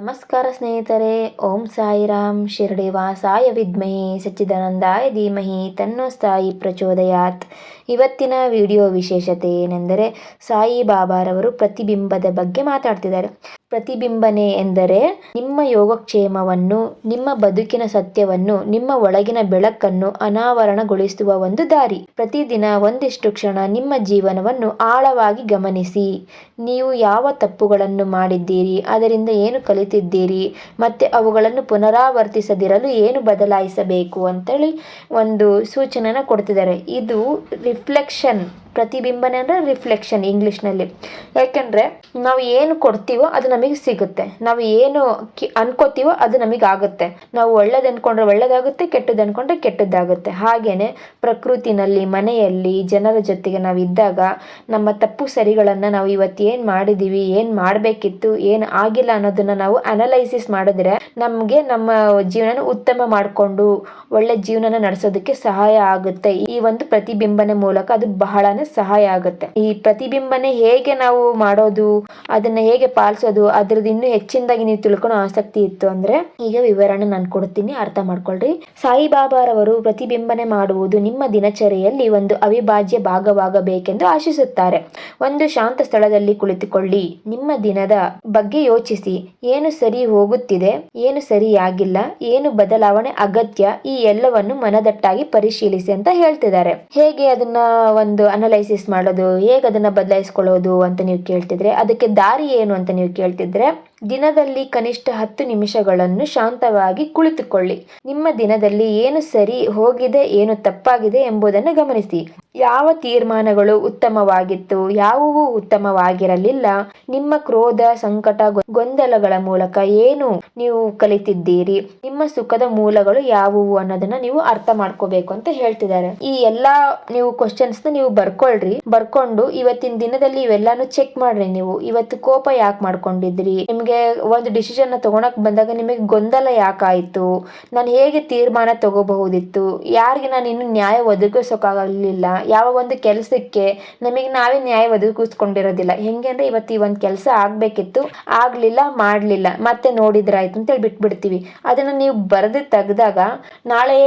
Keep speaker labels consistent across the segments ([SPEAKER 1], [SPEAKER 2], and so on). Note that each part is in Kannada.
[SPEAKER 1] ನಮಸ್ಕಾರ ಸ್ನೇಹಿತರೆ ಓಂ ಸಾಯಿರಾಮ್ ಶಿರಡಿ ವಾಸಾಯ ವಿದ್ಮಹಿ ಸಚ್ಚಿದಾನಂದಾಯ ಧೀಮಹಿ ತನ್ನೋ ಸಾಯಿ ಪ್ರಚೋದಯಾತ್. ಇವತ್ತಿನ ವಿಡಿಯೋ ವಿಶೇಷತೆ ಏನೆಂದರೆ ಸಾಯಿ ಬಾಬಾರವರು ಪ್ರತಿಬಿಂಬದ ಬಗ್ಗೆ ಮಾತಾಡ್ತಿದ್ದಾರೆ. ಪ್ರತಿಬಿಂಬನೆ ಎಂದರೆ ನಿಮ್ಮ ಯೋಗಕ್ಷೇಮವನ್ನು, ನಿಮ್ಮ ಬದುಕಿನ ಸತ್ಯವನ್ನು, ನಿಮ್ಮ ಒಳಗಿನ ಬೆಳಕನ್ನು ಅನಾವರಣಗೊಳಿಸುವ ಒಂದು ದಾರಿ. ಪ್ರತಿದಿನ ಒಂದಿಷ್ಟು ಕ್ಷಣ ನಿಮ್ಮ ಜೀವನವನ್ನು ಆಳವಾಗಿ ಗಮನಿಸಿ. ನೀವು ಯಾವ ತಪ್ಪುಗಳನ್ನು ಮಾಡಿದ್ದೀರಿ, ಅದರಿಂದ ಏನು ಕಲಿತಿದ್ದೀರಿ, ಮತ್ತೆ ಅವುಗಳನ್ನು ಪುನರಾವರ್ತಿಸದಿರಲು ಏನು ಬದಲಾಯಿಸಬೇಕು ಅಂತೇಳಿ ಒಂದು ಸೂಚನೆನ ಕೊಡ್ತಿದ್ದಾರೆ. ಇದು ರಿಫ್ಲೆಕ್ಷನ್ ಪ್ರತಿಬಿಂಬನೆ ಅಂದರೆ ರಿಫ್ಲೆಕ್ಷನ್ ಇಂಗ್ಲೀಷ್ನಲ್ಲಿ ಯಾಕೆಂದರೆ ನಾವು ಏನು ಕೊಡ್ತೀವೋ ಅದು ನಮಗೆ ಸಿಗುತ್ತೆ. ನಾವು ಏನು ಕಿ, ಅನ್ಕೋತೀವೋ ಅದು ನಮಗೆ ಆಗುತ್ತೆ. ನಾವು ಒಳ್ಳೇದು ಅಂದ್ಕೊಂಡ್ರೆ ಒಳ್ಳೇದಾಗುತ್ತೆ ಕೆಟ್ಟದ್ದು ಅಂದ್ಕೊಂಡ್ರೆ ಕೆಟ್ಟದ್ದಾಗುತ್ತೆ. ಹಾಗೆಯೇ ಪ್ರಕೃತಿನಲ್ಲಿ, ಮನೆಯಲ್ಲಿ, ಜನರ ಜೊತೆಗೆ ನಾವು ಇದ್ದಾಗ ನಮ್ಮ ತಪ್ಪು ಸರಿಗಳನ್ನು ನಾವು ಇವತ್ತು ಏನು ಮಾಡಿದ್ದೀವಿ ಏನು ಮಾಡಬೇಕಿತ್ತು, ಏನು ಆಗಿಲ್ಲ ಅನ್ನೋದನ್ನು ನಾವು ಅನಲೈಸಿಸ್ ಮಾಡಿದ್ರೆ ನಮಗೆ ನಮ್ಮ ಜೀವನ ಉತ್ತಮ ಮಾಡಿಕೊಂಡು ಒಳ್ಳೆ ಜೀವನನ ನಡೆಸೋದಕ್ಕೆ ಸಹಾಯ ಆಗುತ್ತೆ. ಈ ಒಂದು ಪ್ರತಿಬಿಂಬನೆ ಮೂಲಕ ಅದು ಸಹಾಯ ಆಗುತ್ತೆ. ಈ ಪ್ರತಿಬಿಂಬನೆ ಹೇಗೆ ನಾವು ಮಾಡೋದು, ಅದನ್ನ ಹೇಗೆ ಪಾಲಿಸೋದು, ಅದ್ರದ್ದು ಇನ್ನೂ ಹೆಚ್ಚಿನದಾಗಿ ನೀವು ತಿಳ್ಕೊಳೋ ಆಸಕ್ತಿ ಇತ್ತು ಅಂದ್ರೆ ಈಗ ವಿವರಣೆ ನಾನು ಕೊಡ್ತೀನಿ, ಅರ್ಥ ಮಾಡ್ಕೊಳ್ರಿ. ಸಾಯಿಬಾಬಾರವರು ಪ್ರತಿಬಿಂಬನೆ ಮಾಡುವುದು ನಿಮ್ಮ ದಿನಚರಿಯಲ್ಲಿ ಒಂದು ಅವಿಭಾಜ್ಯ ಭಾಗವಾಗಬೇಕೆಂದು ಆಶಿಸುತ್ತಾರೆ. ಒಂದು ಶಾಂತ ಸ್ಥಳದಲ್ಲಿ ಕುಳಿತುಕೊಳ್ಳಿ. ನಿಮ್ಮ ದಿನದ ಬಗ್ಗೆ ಯೋಚಿಸಿ. ಏನು ಸರಿ ಹೋಗುತ್ತಿದೆ, ಏನು ಸರಿಯಾಗಿಲ್ಲ, ಏನು ಬದಲಾವಣೆ ಅಗತ್ಯ, ಈ ಎಲ್ಲವನ್ನು ಮನದಟ್ಟಾಗಿ ಪರಿಶೀಲಿಸಿ ಅಂತ ಹೇಳ್ತಿದ್ದಾರೆ. ಹೇಗೆ ಅದನ್ನ ಒಂದು ಅನಲೈಸಿಸ್ ಮಾಡೋದು, ಹೇಗೆ ಅದನ್ನ ಬದಲಾಯಿಸ್ಕೊಳ್ಳೋದು ಅಂತ ನೀವು ಕೇಳ್ತಿದ್ರೆ, ಅದಕ್ಕೆ ದಾರಿ ಏನು ಅಂತ ನೀವು ಕೇಳ್ತಿದ್ರೆ, ದಿನದಲ್ಲಿ ಕನಿಷ್ಠ ಹತ್ತು ನಿಮಿಷಗಳನ್ನು ಶಾಂತವಾಗಿ ಕುಳಿತುಕೊಳ್ಳಿ. ನಿಮ್ಮ ದಿನದಲ್ಲಿ ಏನು ಸರಿ ಹೋಗಿದೆ, ಏನು ತಪ್ಪಾಗಿದೆ ಎಂಬುದನ್ನು ಗಮನಿಸಿ. ಯಾವ ತೀರ್ಮಾನಗಳು ಉತ್ತಮವಾಗಿತ್ತು, ಯಾವುವು ಉತ್ತಮವಾಗಿರಲಿಲ್ಲ, ನಿಮ್ಮ ಕ್ರೋಧ, ಸಂಕಟ ಗೊಂದಲಗಳ ಮೂಲಕ ಏನು ನೀವು ಕಲಿತಿದ್ದೀರಿ, ನಿಮ್ಮ ಸುಖದ ಮೂಲಗಳು ಯಾವುವು ಅನ್ನೋದನ್ನ ನೀವು ಅರ್ಥ ಮಾಡ್ಕೋಬೇಕು ಅಂತ ಹೇಳ್ತಿದ್ದಾರೆ. ಈ ಎಲ್ಲಾ ನೀವು ಕ್ವಶನ್ಸ್ ನೀವು ಬರ್ಕೊಳ್ರಿ. ಬರ್ಕೊಂಡು ಇವತ್ತಿನ ದಿನದಲ್ಲಿ ಇವೆಲ್ಲಾನು ಚೆಕ್ ಮಾಡ್ರಿ ನೀವು. ಇವತ್ತು ಕೋಪ ಯಾಕೆ ಮಾಡ್ಕೊಂಡಿದ್ರಿ? ನಿಮ್ಗೆ ಒಂದು ಡಿಸಿಷನ್ ತಗೊಳಕ್ ಬಂದಾಗ ನಿಮಗೆ ಗೊಂದಲ ಯಾಕಾಯ್ತು? ನಾನು ಹೇಗೆ ತೀರ್ಮಾನ ತಗೋಬಹುದಿತ್ತು? ಯಾರಿಗೆ ನಾನು ಇನ್ನು ನ್ಯಾಯ ಒದಗಿಸೋಕ್ಕಾಗಲಿಲ್ಲ ಯಾವ ಒಂದು ಕೆಲಸಕ್ಕೆ ನಮಗೆ ನಾವೇ ನ್ಯಾಯ ಒದಗಿಸ್ಕೊಂಡಿರೋದಿಲ್ಲ. ಹೆಂಗೆ ಅಂದ್ರೆ ಇವತ್ತು ಈ ಒಂದು ಕೆಲಸ ಆಗ್ಬೇಕಿತ್ತು, ಆಗ್ಲಿಲ್ಲ, ಮಾಡ್ಲಿಲ್ಲ. ಮತ್ತೆ ನೋಡಿದ್ರಾಯ್ತು ಅಂತೇಳಿ ಬಿಟ್ಬಿಡ್ತೀವಿ. ಅದನ್ನ ನೀವು ಬರೆದು ತೆಗ್ದಾಗ ನಾಳೆ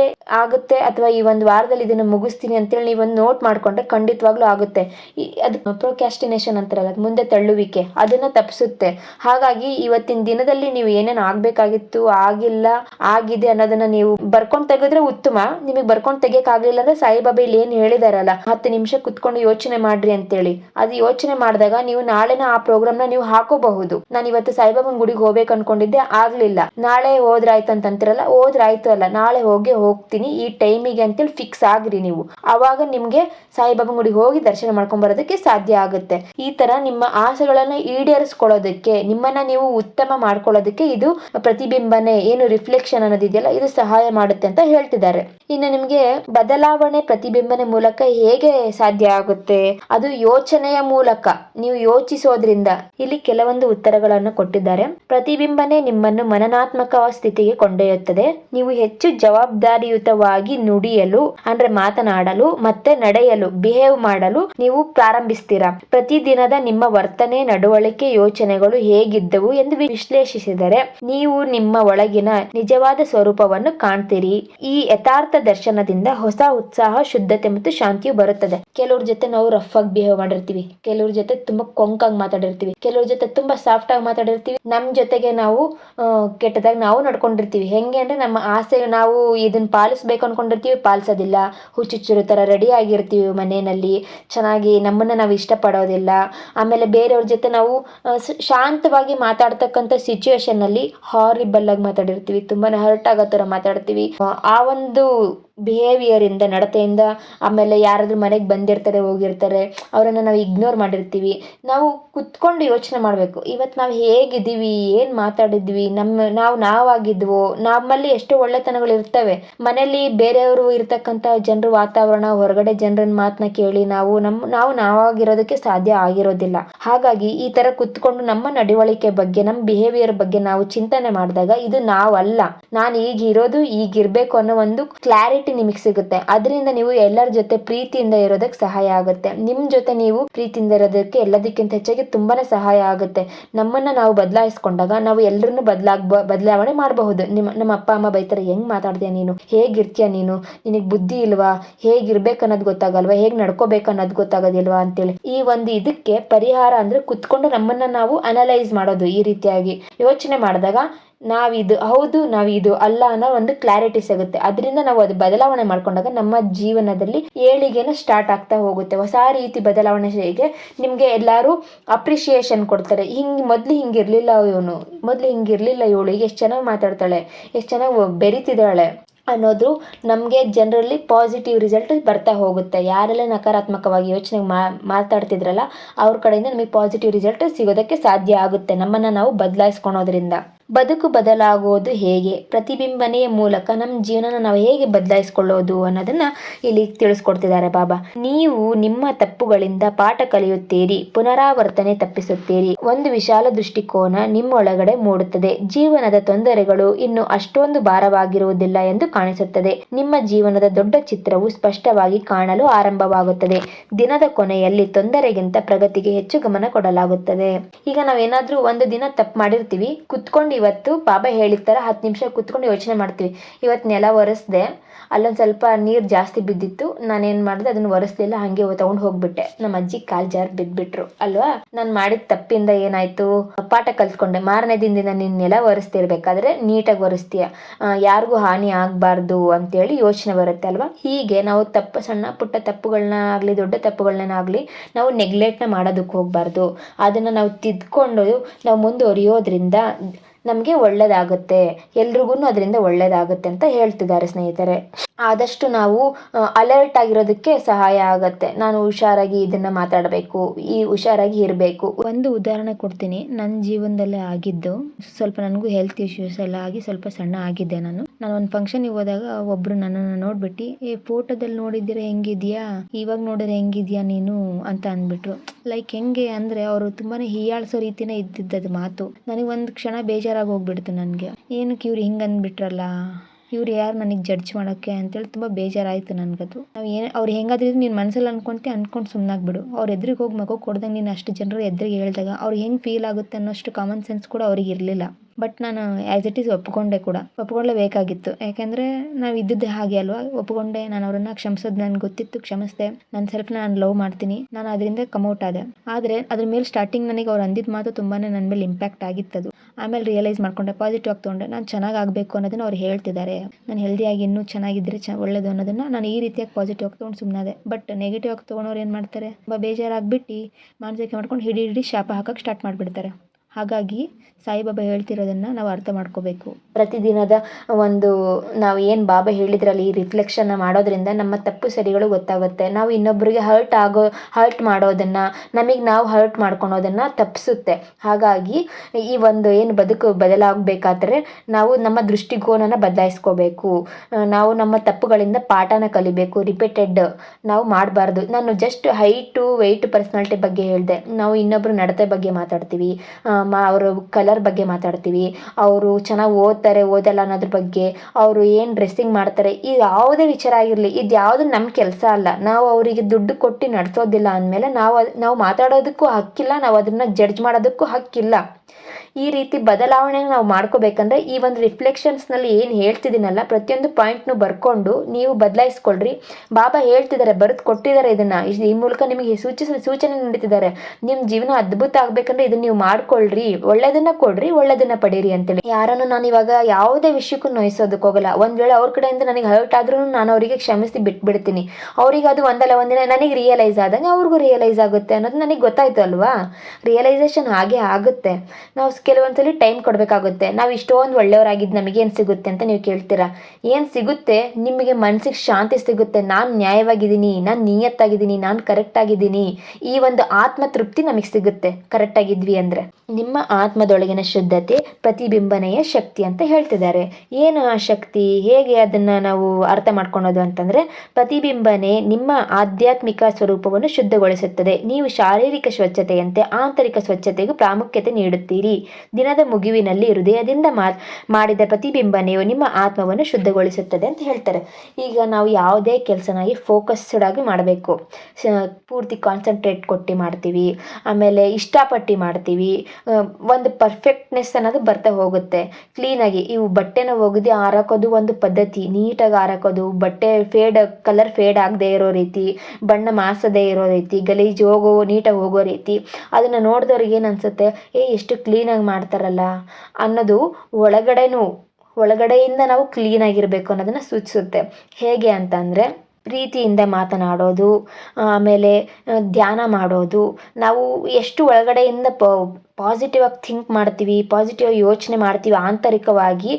[SPEAKER 1] ಆಗುತ್ತೆ ಅಥವಾ ಈ ಒಂದು ವಾರದಲ್ಲಿ ಇದನ್ನ ಮುಗಿಸ್ತೀನಿ ಅಂತೇಳಿ ನೀವು ಒಂದು ನೋಟ್ ಮಾಡ್ಕೊಂಡ್ರೆ ಖಂಡಿತವಾಗ್ಲೂ ಆಗುತ್ತೆ. ಈ ಅದು ಪ್ರೊಕ್ಯಾಸ್ಟಿನೇಷನ್ ಅಂತಾರಲ್ಲ, ಅದ್ ಮುಂದೆ ತಳ್ಳುವಿಕೆ, ಅದನ್ನ ತಪ್ಪಿಸುತ್ತೆ. ಹಾಗಾಗಿ ಇವತ್ತಿನ ದಿನದಲ್ಲಿ ನೀವು ಏನೇನು ಆಗ್ಬೇಕಾಗಿತ್ತು, ಆಗಿಲ್ಲ, ಆಗಿದೆ ಅನ್ನೋದನ್ನ ನೀವು ಬರ್ಕೊಂಡ್ ತೆಗೆದ್ರೆ ಉತ್ತಮ. ನಿಮಗೆ ಬರ್ಕೊಂಡ್ ತೆಗಿಯಕ್ ಆಗ್ಲಿಲ್ಲ ಅಂದ್ರೆ ಸಾಯಿಬಾಬಾ ಇಲ್ಲಿ ಏನ್ ಹೇಳಿದಾರಲ್ಲ ಹತ್ತು ನಿಮಿಷ ಕುತ್ಕೊಂಡು ಯೋಚನೆ ಮಾಡ್ರಿ ಅಂತೇಳಿ. ಅದು ಯೋಚನೆ ಮಾಡಿದಾಗ ನೀವು ನಾಳೆನ ಆ ಪ್ರೋಗ್ರಾಮ್ನ ನೀವು ಹಾಕೋಬಹುದು. ನಾನು ಇವತ್ತು ಸಾಯಿಬಾಬನ್ ಗುಡಿಗೆ ಹೋಗ್ಬೇಕು ಅನ್ಕೊಂಡಿದ್ದೆ, ಆಗ್ಲಿಲ್ಲ. ನಾಳೆ ಹೋದ್ರಾಯ್ತು ಅಂತ ಅಂತಿರಲ್ಲ ಹೋದ್ರಾಯ್ತು ಅಲ್ಲ, ನಾಳೆ ಹೋಗಿ ಹೋಗ್ತೀನಿ ಈ ಟೈಮಿಗೆ ಅಂತೇಳಿ ಫಿಕ್ಸ್ ಆಗ್ರಿ ನೀವು. ಅವಾಗ ನಿಮ್ಗೆ ಸಾಯಿಬಾಬನ್ ಗುಡಿಗೆ ಹೋಗಿ ದರ್ಶನ ಮಾಡ್ಕೊಂಡ್ ಬರೋದಕ್ಕೆ ಸಾಧ್ಯ ಆಗುತ್ತೆ. ಈ ತರ ನಿಮ್ಮ ಆಸೆಗಳನ್ನ ಈಡೇರಿಸ್ಕೊಳ್ಳೋದಕ್ಕೆ, ನಿಮ್ಮನ್ನ ನೀವು ಉತ್ತಮ ಮಾಡ್ಕೊಳ್ಳೋದಕ್ಕೆ ಇದು ಪ್ರತಿಬಿಂಬನೆ, ಏನು ರಿಫ್ಲೆಕ್ಷನ್ ಅನ್ನೋದಿದೆಯಲ್ಲ, ಇದು ಸಹಾಯ ಮಾಡುತ್ತೆ ಅಂತ ಹೇಳ್ತಿದ್ದಾರೆ. ಇನ್ನು ನಿಮ್ಗೆ ಬದಲಾವಣೆ ಪ್ರತಿಬಿಂಬನೆ ಮೂಲಕ ಹೇಗೆ ಸಾಧ್ಯ ಆಗುತ್ತೆ? ಅದು ಯೋಚನೆಯ ಮೂಲಕ. ನೀವು ಯೋಚಿಸೋದ್ರಿಂದ ಇಲ್ಲಿ ಕೆಲವೊಂದು ಉತ್ತರಗಳನ್ನು ಕೊಟ್ಟಿದ್ದಾರೆ. ಪ್ರತಿಬಿಂಬನೆ ನಿಮ್ಮನ್ನು ಮನನಾತ್ಮಕ ಸ್ಥಿತಿಗೆ ಕೊಂಡೊಯ್ಯುತ್ತದೆ. ನೀವು ಹೆಚ್ಚು ಜವಾಬ್ದಾರಿಯುತವಾಗಿ ನುಡಿಯಲು, ಅಂದ್ರೆ ಮಾತನಾಡಲು, ಮತ್ತೆ ನಡೆಯಲು ಬಿಹೇವ್ ಮಾಡಲು ನೀವು ಪ್ರಾರಂಭಿಸ್ತೀರಾ? ಪ್ರತಿದಿನದ ನಿಮ್ಮ ವರ್ತನೆ, ನಡವಳಿಕೆ, ಯೋಚನೆಗಳು ಹೇಗಿದ್ದವು ಎಂದು ವಿಶ್ಲೇಷಿಸಿದರೆ ನೀವು ನಿಮ್ಮ ಒಳಗಿನ ನಿಜವಾದ ಸ್ವರೂಪವನ್ನು ಕಾಣ್ತೀರಿ. ಈ ಯಥಾರ್ಥ ದರ್ಶನದಿಂದ ಹೊಸ ಉತ್ಸಾಹ, ಶುದ್ಧತೆ ಮತ್ತು ಶಾಂತಿಯು ಬರುತ್ತದೆ. ಕೆಲವ್ರ ಜೊತೆ ನಾವು ರಫ್ ಆಗಿ ಬಿಹೇವ್ ಮಾಡಿರ್ತೀವಿ. ಕೆಲವ್ರ ಜೊತೆ ತುಂಬಾ ಕೊಂಕಾಗಿ ಮಾತಾಡಿರ್ತೀವಿ. ಕೆಲವ್ರ ಜೊತೆ ತುಂಬಾ ಸಾಫ್ಟ್ ಆಗಿ ಮಾತಾಡಿರ್ತೀವಿ. ನಮ್ಮ ಜೊತೆಗೆ ನಾವು ಕೆಟ್ಟದಾಗ ನಾವು ನಡ್ಕೊಂಡಿರ್ತೀವಿ. ಹೆಂಗೆ ಅಂದ್ರೆ ನಮ್ಮ ಆಸೆ ನಾವು ಇದನ್ನ ಪಾಲಿಸ್ಬೇಕು ಅನ್ಕೊಂಡಿರ್ತೀವಿ, ಪಾಲಿಸೋದಿಲ್ಲ. ಹುಚ್ಚುಚ್ಚರು ತರ ರೆಡಿ ಆಗಿರ್ತೀವಿ ಮನೆಯಲ್ಲಿ. ಚೆನ್ನಾಗಿ ನಮ್ಮನ್ನ ನಾವು ಇಷ್ಟಪಡೋದಿಲ್ಲ. ಆಮೇಲೆ ಬೇರೆಯವ್ರ ಜೊತೆ ನಾವು ಶಾಂತವಾಗಿ ಮಾತಾಡ್ತಕ್ಕಂಥ ಸಿಚುವೇಶನ್ ಅಲ್ಲಿ ಹಾರಿಬಲ್ ಆಗಿ ಮಾತಾಡಿರ್ತೀವಿ. ತುಂಬಾನೇ ಹರ್ಟ್ ಆಗೋ ತರ ಮಾತಾಡ್ತೀವಿ. ಆ ಒಂದು ಬಿಹೇವಿಯರ್ ಇಂದ ನಡತೆಯಿಂದ ಆಮೇಲೆ ಯಾರಾದರೂ ಮನೆಗೆ ಬಂದಿರ್ತಾರೆ, ಹೋಗಿರ್ತಾರೆ, ಅವರನ್ನ ನಾವು ಇಗ್ನೋರ್ ಮಾಡಿರ್ತೀವಿ. ನಾವು ಕುತ್ಕೊಂಡು ಯೋಚನೆ ಮಾಡಬೇಕು. ಇವತ್ತು ನಾವು ಹೇಗಿದ್ದೀವಿ, ಏನು ಮಾತಾಡಿದ್ವಿ ನಮ್ಮ ನಾವು ನಾವಾಗಿದ್ವೋ, ನಮ್ಮಲ್ಲಿ ಎಷ್ಟು ಒಳ್ಳೆತನಗಳು ಇರ್ತವೆ. ಮನೆಯಲ್ಲಿ ಬೇರೆಯವರು ಇರ್ತಕ್ಕಂಥ ಜನರ ವಾತಾವರಣ, ಹೊರಗಡೆ ಜನರನ್ನ ಮಾತನ್ನ ಕೇಳಿ ನಾವು ನಮ್ಮ ನಾವು ನಾವಾಗಿರೋದಕ್ಕೆ ಸಾಧ್ಯ ಆಗಿರೋದಿಲ್ಲ. ಹಾಗಾಗಿ ಈ ತರ ಕುತ್ಕೊಂಡು ನಮ್ಮ ನಡವಳಿಕೆ ಬಗ್ಗೆ ನಮ್ಮ ಬಿಹೇವಿಯರ್ ಬಗ್ಗೆ ನಾವು ಚಿಂತನೆ ಮಾಡಿದಾಗ ಇದು ನಾವಲ್ಲ. ನಾನು ಈಗಿರೋದು ಈಗಿರ್ಬೇಕು ಅನ್ನೋ ಒಂದು ಕ್ಲಾರಿಟಿ ಕ್ಲಾರಿಟಿ ನಿಮಗೆ ಸಿಗುತ್ತೆ. ಅದರಿಂದ ನೀವು ಎಲ್ಲರ ಜೊತೆ ಪ್ರೀತಿಯಿಂದ ಇರೋದಕ್ಕೆ ಸಹಾಯ ಆಗುತ್ತೆ. ನಿಮ್ಮ ಜೊತೆ ನೀವು ಪ್ರೀತಿಯಿಂದ ಇರೋದಕ್ಕೆ ಎಲ್ಲದಕ್ಕಿಂತ ಹೆಚ್ಚಾಗಿ ತುಂಬಾನೇ ಸಹಾಯ ಆಗುತ್ತೆ. ನಮ್ಮನ್ನ ನಾವು ಬದಲಾಯಿಸ್ಕೊಂಡಾಗ ನಾವು ಎಲ್ಲರನ್ನು ಬದಲಾಗ್ ಬದಲಾವಣೆ ಮಾಡಬಹುದು. ನಿಮ್ಮ, ನಮ್ಮ ಅಪ್ಪ, ಅಮ್ಮ ಬೈತಾರೆ, ಹೆಂಗ್ ಮಾತಾಡ್ತೀಯ ನೀನು? ಹೇಗಿರ್ತೀಯ ನೀನು? ನಿನಗೆ ಬುದ್ಧಿ ಇಲ್ವಾ? ಹೇಗಿರ್ಬೇಕು ಅನ್ನೋದು ಗೊತ್ತಾಗಲ್ವಾ? ಹೇಗ್ ನಡ್ಕೋಬೇಕು ಅನ್ನೋದು ಗೊತ್ತಾಗೋದಿಲ್ವಾ? ಅಂತೇಳಿ. ಈ ಒಂದು ಇದಕ್ಕೆ ಪರಿಹಾರ ಅಂದ್ರೆ ಕುತ್ಕೊಂಡು ನಮ್ಮನ್ನ ನಾವು ಅನಲೈಸ್ ಮಾಡೋದು ಈ ರೀತಿಯಾಗಿ. ಯೋಚನೆ ಮಾಡಿದಾಗ ನಾವಿದು, ಹೌದು, ನಾವಿದು, ಅಲ್ಲ ಅನ್ನೋ ಒಂದು ಕ್ಲಾರಿಟಿ ಸಿಗುತ್ತೆ. ಅದರಿಂದ ನಾವು ಅದು ಬದಲಾವಣೆ ಮಾಡ್ಕೊಂಡಾಗ ನಮ್ಮ ಜೀವನದಲ್ಲಿ ಏಳಿಗೆನ ಸ್ಟಾರ್ಟ್ ಆಗ್ತಾ ಹೋಗುತ್ತೆ. ಹೊಸ ರೀತಿ ಬದಲಾವಣೆ ಹೇಗೆ? ನಿಮಗೆ ಎಲ್ಲರೂ ಅಪ್ರಿಷಿಯೇಷನ್ ಕೊಡ್ತಾರೆ. ಹಿಂಗೆ, ಮೊದ್ಲು ಹಿಂಗಿರ್ಲಿಲ್ಲ ಇವನು. ಮೊದ್ಲು ಹಿಂಗಿರ್ಲಿಲ್ಲ ಇವಳು. ಈಗ ಎಷ್ಟು ಚೆನ್ನಾಗಿ ಮಾತಾಡ್ತಾಳೆ. ಎಷ್ಟು ಚೆನ್ನಾಗಿ ಬೆರಿತಿದ್ದಾಳೆ ಅನ್ನೋದು ನಮಗೆ ಜನರಲ್ಲಿ ಪಾಸಿಟಿವ್ ರಿಸಲ್ಟ್ ಬರ್ತಾ ಹೋಗುತ್ತೆ. ಯಾರೆಲ್ಲ ನಕಾರಾತ್ಮಕವಾಗಿ ಯೋಚನೆ ಮಾತಾಡ್ತಿದ್ರಲ್ಲ, ಅವ್ರ ಕಡೆಯಿಂದ ನಮಗೆ ಪಾಸಿಟಿವ್ ರಿಸಲ್ಟ್ ಸಿಗೋದಕ್ಕೆ ಸಾಧ್ಯ ಆಗುತ್ತೆ. ನಮ್ಮನ್ನು ನಾವು ಬದಲಾಯಿಸ್ಕೊಳೋದ್ರಿಂದ. ಬದುಕು ಬದಲಾಗೋದು ಹೇಗೆ? ಪ್ರತಿಬಿಂಬನೆಯ ಮೂಲಕ ನಮ್ಮ ಜೀವನನ ನಾವು ಹೇಗೆ ಬದಲಾಯಿಸ್ಕೊಳ್ಳೋದು ಅನ್ನೋದನ್ನ ಇಲ್ಲಿ ತಿಳಿಸ್ಕೊಡ್ತಿದ್ದಾರೆ ಬಾಬಾ. ನೀವು ನಿಮ್ಮ ತಪ್ಪುಗಳಿಂದ ಪಾಠ ಕಲಿಯುತ್ತೀರಿ, ಪುನರಾವರ್ತನೆ ತಪ್ಪಿಸುತ್ತೀರಿ. ಒಂದು ವಿಶಾಲ ದೃಷ್ಟಿಕೋನ ನಿಮ್ಮೊಳಗಡೆ ಮೂಡುತ್ತದೆ. ಜೀವನದ ತೊಂದರೆಗಳು ಇನ್ನು ಅಷ್ಟೊಂದು ಭಾರವಾಗಿರುವುದಿಲ್ಲ ಎಂದು ಕಾಣಿಸುತ್ತದೆ. ನಿಮ್ಮ ಜೀವನದ ದೊಡ್ಡ ಚಿತ್ರವು ಸ್ಪಷ್ಟವಾಗಿ ಕಾಣಲು ಆರಂಭವಾಗುತ್ತದೆ. ದಿನದ ಕೊನೆಯಲ್ಲಿ ತೊಂದರೆಗಿಂತ ಪ್ರಗತಿಗೆ ಹೆಚ್ಚು ಗಮನ ಕೊಡಲಾಗುತ್ತದೆ. ಈಗ ನಾವೇನಾದ್ರೂ ಒಂದು ದಿನ ತಪ್ಪು ಮಾಡಿರ್ತೀವಿ ಕುತ್ಕೊಂಡು ಇವತ್ತು ಬಾಬಾ ಹೇಳಿದ ಥರ ಹತ್ತು ನಿಮಿಷ ಕೂತ್ಕೊಂಡು ಯೋಚನೆ ಮಾಡ್ತೀವಿ. ಇವತ್ತು ನೆಲ ಒರೆಸ್ದೆ, ಅಲ್ಲೊಂದು ಸ್ವಲ್ಪ ನೀರು ಜಾಸ್ತಿ ಬಿದ್ದಿತ್ತು, ನಾನೇನು ಮಾಡಿದೆ, ಅದನ್ನು ಒರೆಸ್ಲಿಲ್ಲ, ಹಾಗೆ ತೊಗೊಂಡು ಹೋಗ್ಬಿಟ್ಟೆ. ನಮ್ಮ ಅಜ್ಜಿ ಕಾಲು ಜಾರ್ ಬಿದ್ದುಬಿಟ್ರು ಅಲ್ವಾ? ನಾನು ಮಾಡಿದ ತಪ್ಪಿಂದ ಏನಾಯಿತು? ಪಾಠ ಕಲ್ತ್ಕೊಂಡೆ. ಮಾರನೇ ದಿನದಿಂದ ನೀನು ನೆಲ ಒರೆಸ್ತಿರ್ಬೇಕಾದ್ರೆ ನೀಟಾಗಿ ಒರೆಸ್ತೀಯ. ಯಾರಿಗೂ ಹಾನಿ ಆಗಬಾರ್ದು ಅಂತೇಳಿ ಯೋಚನೆ ಬರುತ್ತೆ, ಅಲ್ವಾ? ಹೀಗೆ ನಾವು ತಪ್ಪು, ಸಣ್ಣ ಪುಟ್ಟ ತಪ್ಪುಗಳನ್ನ ಆಗಲಿ, ದೊಡ್ಡ ತಪ್ಪುಗಳನ್ನ ಆಗಲಿ, ನಾವು ನೆಗ್ಲೆಕ್ಟ್ನ ಮಾಡೋದಕ್ಕೆ ಹೋಗಬಾರ್ದು. ಅದನ್ನು ನಾವು ತಿದ್ಕೊಂಡು, ನಾವು ಮುಂದುವರಿಯೋದ್ರಿಂದ ನಮಗೆ ಒಳ್ಳೆಯದಾಗುತ್ತೆ ಎಲ್ರಿಗೂ ಅದರಿಂದ ಒಳ್ಳೆಯದಾಗುತ್ತೆ ಅಂತ ಹೇಳ್ತಿದ್ದಾರೆ ಸ್ನೇಹಿತರೆ. ಆದಷ್ಟು ನಾವು ಅಲರ್ಟ್ ಆಗಿರೋದಕ್ಕೆ ಸಹಾಯ ಆಗುತ್ತೆ. ನಾನು ಹುಷಾರಾಗಿ ಇದನ್ನು ಮಾತಾಡಬೇಕು, ಈ ಹುಷಾರಾಗಿ ಇರಬೇಕು. ಒಂದು ಉದಾಹರಣೆ ಕೊಡ್ತೀನಿ. ನನ್ನ ಜೀವನದಲ್ಲೇ ಆಗಿದ್ದು, ಸ್ವಲ್ಪ ನನಗೂ ಹೆಲ್ತ್ ಇಶ್ಯೂಸ್ ಎಲ್ಲ ಆಗಿ ಸ್ವಲ್ಪ ಸಣ್ಣ ಆಗಿದ್ದೆ ನಾನು. ನಾನು ಒಂದು ಫಂಕ್ಷನಿಗೆ ಹೋದಾಗ ಒಬ್ಬರು ನನ್ನನ್ನು ನೋಡ್ಬಿಟ್ಟು, ಏ ಫೋಟೋದಲ್ಲಿ ನೋಡಿದ್ರೆ ಹೆಂಗಿದ್ಯಾ? ಇವಾಗ ನೋಡಿದ್ರೆ ಹೆಂಗಿದ್ಯಾ ನೀನು? ಅಂತ ಅಂದ್ಬಿಟ್ರು. ಲೈಕ್ ಹೆಂಗೆ ಅಂದರೆ ಅವರು ತುಂಬಾನೇ ಹೀಯಾಳಿಸೋ ರೀತಿನೇ ಇದ್ದಿದ್ದದು ಮಾತು. ನನಗೆ ಒಂದು ಕ್ಷಣ ಬೇಜಾರಾಗಿ ಹೋಗ್ಬಿಡ್ತು ನನಗೆ. ಏನಕ್ಕೆ ಇವ್ರು ಹಿಂಗೆ ಅಂದ್ಬಿಟ್ರಲ್ಲ? ಇವ್ರು ಯಾರು ನನಗೆ ಜಡ್ಜ್ ಮಾಡೋಕ್ಕೆ? ಅಂತೇಳಿ ತುಂಬ ಬೇಜಾರಾಯಿತು ನನಗದು. ನಾವು ಏನು, ಅವ್ರು ಹೆಂಗಾದ್ರೂ ನೀನು ಮನಸ್ಸಲ್ಲಿ ಅನ್ಕೊಂತಿ ಅಂದ್ಕೊಂಡು ಸುಮ್ಮನಾಗ್ಬಿಡು ಅವ್ರು ಎದುರಿಗೆ ಹೋಗಿ ಮಗು ಕೊಡ್ದಂಗೆ ನೀನು ಅಷ್ಟು ಜನರು ಎದುರಿಗೆ ಹೇಳಿದಾಗ ಅವ್ರು ಹೆಂಗೆ ಫೀಲ್ ಆಗುತ್ತೆ ಅನ್ನೋಷ್ಟು ಕಾಮನ್ ಸೆನ್ಸ್ ಕೂಡ ಅವ್ರಿಗೆ ಇರಲಿಲ್ಲ. ಬಟ್ ನಾನು ಆ್ಯಸ್ ಇಟ್ ಈಸ್ ಒಪ್ಪಿಕೊಂಡೆ ಕೂಡ. ಒಪ್ಕೊಳ್ಳೇಬೇಕಾಗಿತ್ತು ಯಾಕೆಂದರೆ ನಾವು ಇದ್ದಿದ್ದೇ ಹಾಗೆ ಅಲ್ವಾ? ಒಪ್ಪಿಕೊಂಡೆ, ನಾನು ಅವರನ್ನು ಕ್ಷಮಿಸೋದು ನನಗೆ ಗೊತ್ತಿತ್ತು, ಕ್ಷಮಿಸಿದೆ. ನನ್ನ ಸೆಲ್ಫ್ ನಾನು ಲವ್ ಮಾಡ್ತೀನಿ. ನಾನು ಅದರಿಂದ ಕಮೌಟ್ ಆದೆ. ಆದರೆ ಅದ್ರ ಮೇಲೆ ಸ್ಟಾರ್ಟಿಂಗ್ ನನಗೆ ಅವ್ರು ಅಂದಿದ್ದ ಮಾತು ತುಂಬಾ ನನ್ನ ಮೇಲೆ ಇಂಪ್ಯಾಕ್ಟ್ ಆಗಿತ್ತದು ಆಮೇಲೆ ರಿಯಲೈಸ್ ಮಾಡ್ಕೊಂಡೆ ಪಾಸಿಟಿವ್ ಆಗಿ ತೊಗೊಂಡೆ. ನಾನು ಚೆನ್ನಾಗಿ ಆಗಬೇಕು ಅನ್ನೋದನ್ನ ಅವ್ರು ಹೇಳ್ತಿದ್ದಾರೆ. ನಾನು ಹೆಲ್ದಿಯಾಗಿ ಇನ್ನೂ ಚೆನ್ನಾಗಿದ್ದರೆ ಚ ಒಳ್ಳೇದು ಅನ್ನೋದನ್ನು ನಾನು ಈ ರೀತಿಯಾಗಿ ಪಾಸಿಟಿವ್ ಆಗಿ ತೊಗೊಂಡು ಸುಮ್ಮನಾದೆ ಬಟ್ ನೆಗೆಟಿವ್ ಆಗಿ ತೊಗೊಂಡವ್ರು ಏನು ಮಾಡ್ತಾರೆ? ತುಂಬ ಬೇಜಾರಾಗಿಬಿಟ್ಟು ಮಾನಸಿಕ ಮಾಡ್ಕೊಂಡು ಹಿಡಿ ಹಿಡಿ ಶಾಪ ಹಾಕಕ್ಕೆ ಸ್ಟಾರ್ಟ್ ಮಾಡಿಬಿಡ್ತಾರೆ. ಹಾಗಾಗಿ ಸಾಯಿಬಾಬಾ ಹೇಳ್ತಿರೋದನ್ನು ನಾವು ಅರ್ಥ ಮಾಡ್ಕೋಬೇಕು. ಪ್ರತಿದಿನದ ಒಂದು ನಾವು ಏನು ಬಾಬಾ ಹೇಳಿದ್ರಲ್ಲಿ ರಿಫ್ಲೆಕ್ಷನ್ ಮಾಡೋದ್ರಿಂದ ನಮ್ಮ ತಪ್ಪು ಸರಿಗಳು ಗೊತ್ತಾಗುತ್ತೆ. ನಾವು ಇನ್ನೊಬ್ಬರಿಗೆ ಹರ್ಟ್ ಆಗೋ ಹರ್ಟ್ ಮಾಡೋದನ್ನು, ನಮಗೆ ನಾವು ಹರ್ಟ್ ಮಾಡ್ಕೊಳೋದನ್ನು ತಪ್ಪಿಸುತ್ತೆ ಹಾಗಾಗಿ ಈ ಒಂದು ಏನು ಬದುಕು ಬದಲಾಗಬೇಕಾದ್ರೆ ನಾವು ನಮ್ಮ ದೃಷ್ಟಿಕೋನನ ಬದಲಾಯಿಸ್ಕೋಬೇಕು. ನಾವು ನಮ್ಮ ತಪ್ಪುಗಳಿಂದ ಪಾಠನ ಕಲಿಬೇಕು ರಿಪೀಟೆಡ್ ನಾವು ಮಾಡಬಾರ್ದು. ನಾನು ಜಸ್ಟ್ ಹೈಟು ವೆಯ್ಟ್ ಪರ್ಸ್ನಾಲಿಟಿ ಬಗ್ಗೆ ಹೇಳಿದೆ. ನಾವು ಇನ್ನೊಬ್ಬರು ನಡತೆ ಬಗ್ಗೆ ಮಾತಾಡ್ತೀವಿ. ಮಾ, ಅವರು ಕಲರ್ ಬಗ್ಗೆ ಮಾತಾಡ್ತೀವಿ, ಅವರು ಚೆನ್ನಾಗಿ ಓದ್ತಾರೆ, ಓದಲ್ಲ ಅನ್ನೋದ್ರ ಬಗ್ಗೆ, ಅವರು ಏನು ಡ್ರೆಸ್ಸಿಂಗ್ ಮಾಡ್ತಾರೆ ಈ ಯಾವುದೇ ವಿಚಾರ ಆಗಿರಲಿ, ಇದು ಯಾವುದು ನಮ್ಮ ಕೆಲಸ ಅಲ್ಲ. ನಾವು ಅವರಿಗೆ ದುಡ್ಡು ಕೊಟ್ಟು ನಡೆಸೋದಿಲ್ಲ ಅಂದಮೇಲೆ ನಾವು ನಾವು ಮಾತಾಡೋದಕ್ಕೂ ಹಕ್ಕಿಲ್ಲ, ನಾವು ಅದನ್ನು ಜಡ್ಜ್ ಮಾಡೋದಕ್ಕೂ ಹಕ್ಕಿಲ್ಲ. ಈ ರೀತಿ ಬದಲಾವಣೆ ನಾವು ಮಾಡ್ಕೋಬೇಕಂದ್ರೆ ಈ ಒಂದು ರಿಫ್ಲೆಕ್ಷನ್ಸ್ನಲ್ಲಿ ಏನು ಹೇಳ್ತಿದ್ದೀನಲ್ಲ, ಪ್ರತಿಯೊಂದು ಪಾಯಿಂಟ್ನು ಬರ್ಕೊಂಡು ನೀವು ಬದಲಾಯಿಸ್ಕೊಳ್ರಿ. ಬಾಬಾ ಹೇಳ್ತಿದ್ದಾರೆ, ಬರೆದು ಕೊಟ್ಟಿದ್ದಾರೆ ಇದನ್ನು. ಈ ಮೂಲಕ ನಿಮಗೆ ಸೂಚಿಸ ಸೂಚನೆ ನೀಡುತ್ತಿದ್ದಾರೆ ನಿಮ್ಮ ಜೀವನ ಅದ್ಭುತ ಆಗಬೇಕಂದ್ರೆ ಇದನ್ನು ನೀವು ಮಾಡ್ಕೊಳ್ರಿ. ಒಳ್ಳೇದನ್ನ ಕೊಡ್ರಿ, ಒಳ್ಳೇದನ್ನ ಪಡೀರಿ ಅಂತೇಳಿ. ಯಾರನ್ನು ನಾನು ಇವಾಗ ಯಾವುದೇ ವಿಷಯಕ್ಕೂ ನೋಯಿಸೋದಕ್ಕೆ ಹೋಗಲ್ಲ. ಒಂದು ವೇಳೆ ಅವ್ರ ಕಡೆಯಿಂದ ನನಗೆ ಹರ್ಟ್ ಆದ್ರೂ ನಾನು ಅವರಿಗೆ ಕ್ಷಮಿಸಿ ಬಿಟ್ಬಿಡ್ತೀನಿ ಅವರಿಗೆ ಅದು ಒಂದಲ್ಲ, ಒಂದಿನ ನನಗೆ ರಿಯಲೈಸ್ ಆದಂಗೆ ಅವ್ರಿಗೂ ರಿಯಲೈಸ್ ಆಗುತ್ತೆ ಅನ್ನೋದು ನನಗೆ ಗೊತ್ತಾಯ್ತು ಅಲ್ವಾ? ರಿಯಲೈಸೇಷನ್ ಹಾಗೆ ಆಗುತ್ತೆ. ನಾವು ಕೆಲವೊಂದ್ಸಲಿ ಟೈಮ್ ಕೊಡಬೇಕಾಗುತ್ತೆ. ನಾವು ಇಷ್ಟೊಂದು ಒಳ್ಳೆಯವರಾಗಿದ್ದು ನಮಗೇನು ಸಿಗುತ್ತೆ ಅಂತ ನೀವು ಕೇಳ್ತೀರಾ? ಏನು ಸಿಗುತ್ತೆ? ನಿಮಗೆ ಮನಸ್ಸಿಗೆ ಶಾಂತಿ ಸಿಗುತ್ತೆ. ನಾನು ನ್ಯಾಯವಾಗಿದ್ದೀನಿ, ನಾನು ನಿಯತ್ತಾಗಿದ್ದೀನಿ, ನಾನು ಕರೆಕ್ಟಾಗಿದ್ದೀನಿ. ಈ ಒಂದು ಆತ್ಮ ತೃಪ್ತಿ ನಮಗೆ ಸಿಗುತ್ತೆ. ಕರೆಕ್ಟಾಗಿದ್ವಿ ಅಂದರೆ. ನಿಮ್ಮ ಆತ್ಮದೊಳಗಿನ ಶುದ್ಧತೆ, ಪ್ರತಿಬಿಂಬನೆಯ ಶಕ್ತಿ ಅಂತ ಹೇಳ್ತಿದ್ದಾರೆ. ಏನು ಆ ಶಕ್ತಿ? ಹೇಗೆ ಅದನ್ನು ನಾವು ಅರ್ಥ ಮಾಡ್ಕೊಳೋದು ಅಂತಂದರೆ, ಪ್ರತಿಬಿಂಬನೆ ನಿಮ್ಮ ಆಧ್ಯಾತ್ಮಿಕ ಸ್ವರೂಪವನ್ನು ಶುದ್ಧಗೊಳಿಸುತ್ತದೆ. ನೀವು ಶಾರೀರಿಕ ಸ್ವಚ್ಛತೆಯಂತೆ ಆಂತರಿಕ ಸ್ವಚ್ಛತೆಗೂ ಪ್ರಾಮುಖ್ಯತೆ ನೀಡುತ್ತೀರಿ. ದಿನದ ಮುಗಿವಿನಲ್ಲಿ ಹೃದಯದಿಂದ ಮಾಡಿದ ಪ್ರತಿಬಿಂಬನೆಯು ನಿಮ್ಮ ಆತ್ಮವನ್ನು ಶುದ್ಧಗೊಳಿಸುತ್ತದೆ ಅಂತ ಹೇಳ್ತಾರೆ. ಈಗ ನಾವು ಯಾವುದೇ ಕೆಲಸನಾಗಿ ಫೋಕಸ್ಡ್ ಆಗಿ ಮಾಡಬೇಕು. ಪೂರ್ತಿ ಕಾನ್ಸಂಟ್ರೇಟ್ ಕೊಟ್ಟು ಮಾಡ್ತೀವಿ, ಆಮೇಲೆ ಇಷ್ಟಪಟ್ಟು ಮಾಡ್ತೀವಿ ಒಂದು ಪರ್ಫೆಕ್ಟ್ನೆಸ್ ಅನ್ನೋದು ಬರ್ತಾ ಹೋಗುತ್ತೆ. ಕ್ಲೀನಾಗಿ ಇವು ಬಟ್ಟೆನ ಒಗೆದು ಹಾರಾಕೋದು ಒಂದು ಪದ್ಧತಿ. ನೀಟಾಗಿ ಹಾರಾಕೋದು ಬಟ್ಟೆ ಫೇಡ್ ಕಲರ್ ಫೇಡ್ ಆಗದೆ ಇರೋ ರೀತಿ, ಬಣ್ಣ ಮಾಸದೇ ಇರೋ ರೀತಿ, ಗಲೀಜು ಹೋಗೋ ನೀಟಾಗಿ ಹೋಗೋ ರೀತಿ, ಅದನ್ನು ನೋಡಿದವ್ರಿಗೆ ಏನು ಅನ್ಸುತ್ತೆ? ಏ, ಎಷ್ಟು ಕ್ಲೀನಾಗಿ ಮಾಡ್ತಾರಲ್ಲ ಅನ್ನೋದು ಒಳಗಡೆನೂ, ಒಳಗಡೆಯಿಂದ ನಾವು ಕ್ಲೀನಾಗಿರಬೇಕು ಅನ್ನೋದನ್ನು ಸೂಚಿಸುತ್ತೆ. ಹೇಗೆ ಅಂತಂದರೆ, ಪ್ರೀತಿಯಿಂದ ಮಾತನಾಡೋದು, ಆಮೇಲೆ, ಧ್ಯಾನ ಮಾಡೋದು, ನಾವು ಎಷ್ಟು ಒಳಗಡೆಯಿಂದ ಪಾಸಿಟಿವ್ ಆಗಿ ಥಿಂಕ್ ಮಾಡ್ತೀವಿ ಪಾಸಿಟಿವ್ ಆಗಿ ಯೋಚನೆ ಮಾಡ್ತೀವಿ ಆಂತರಿಕವಾಗಿ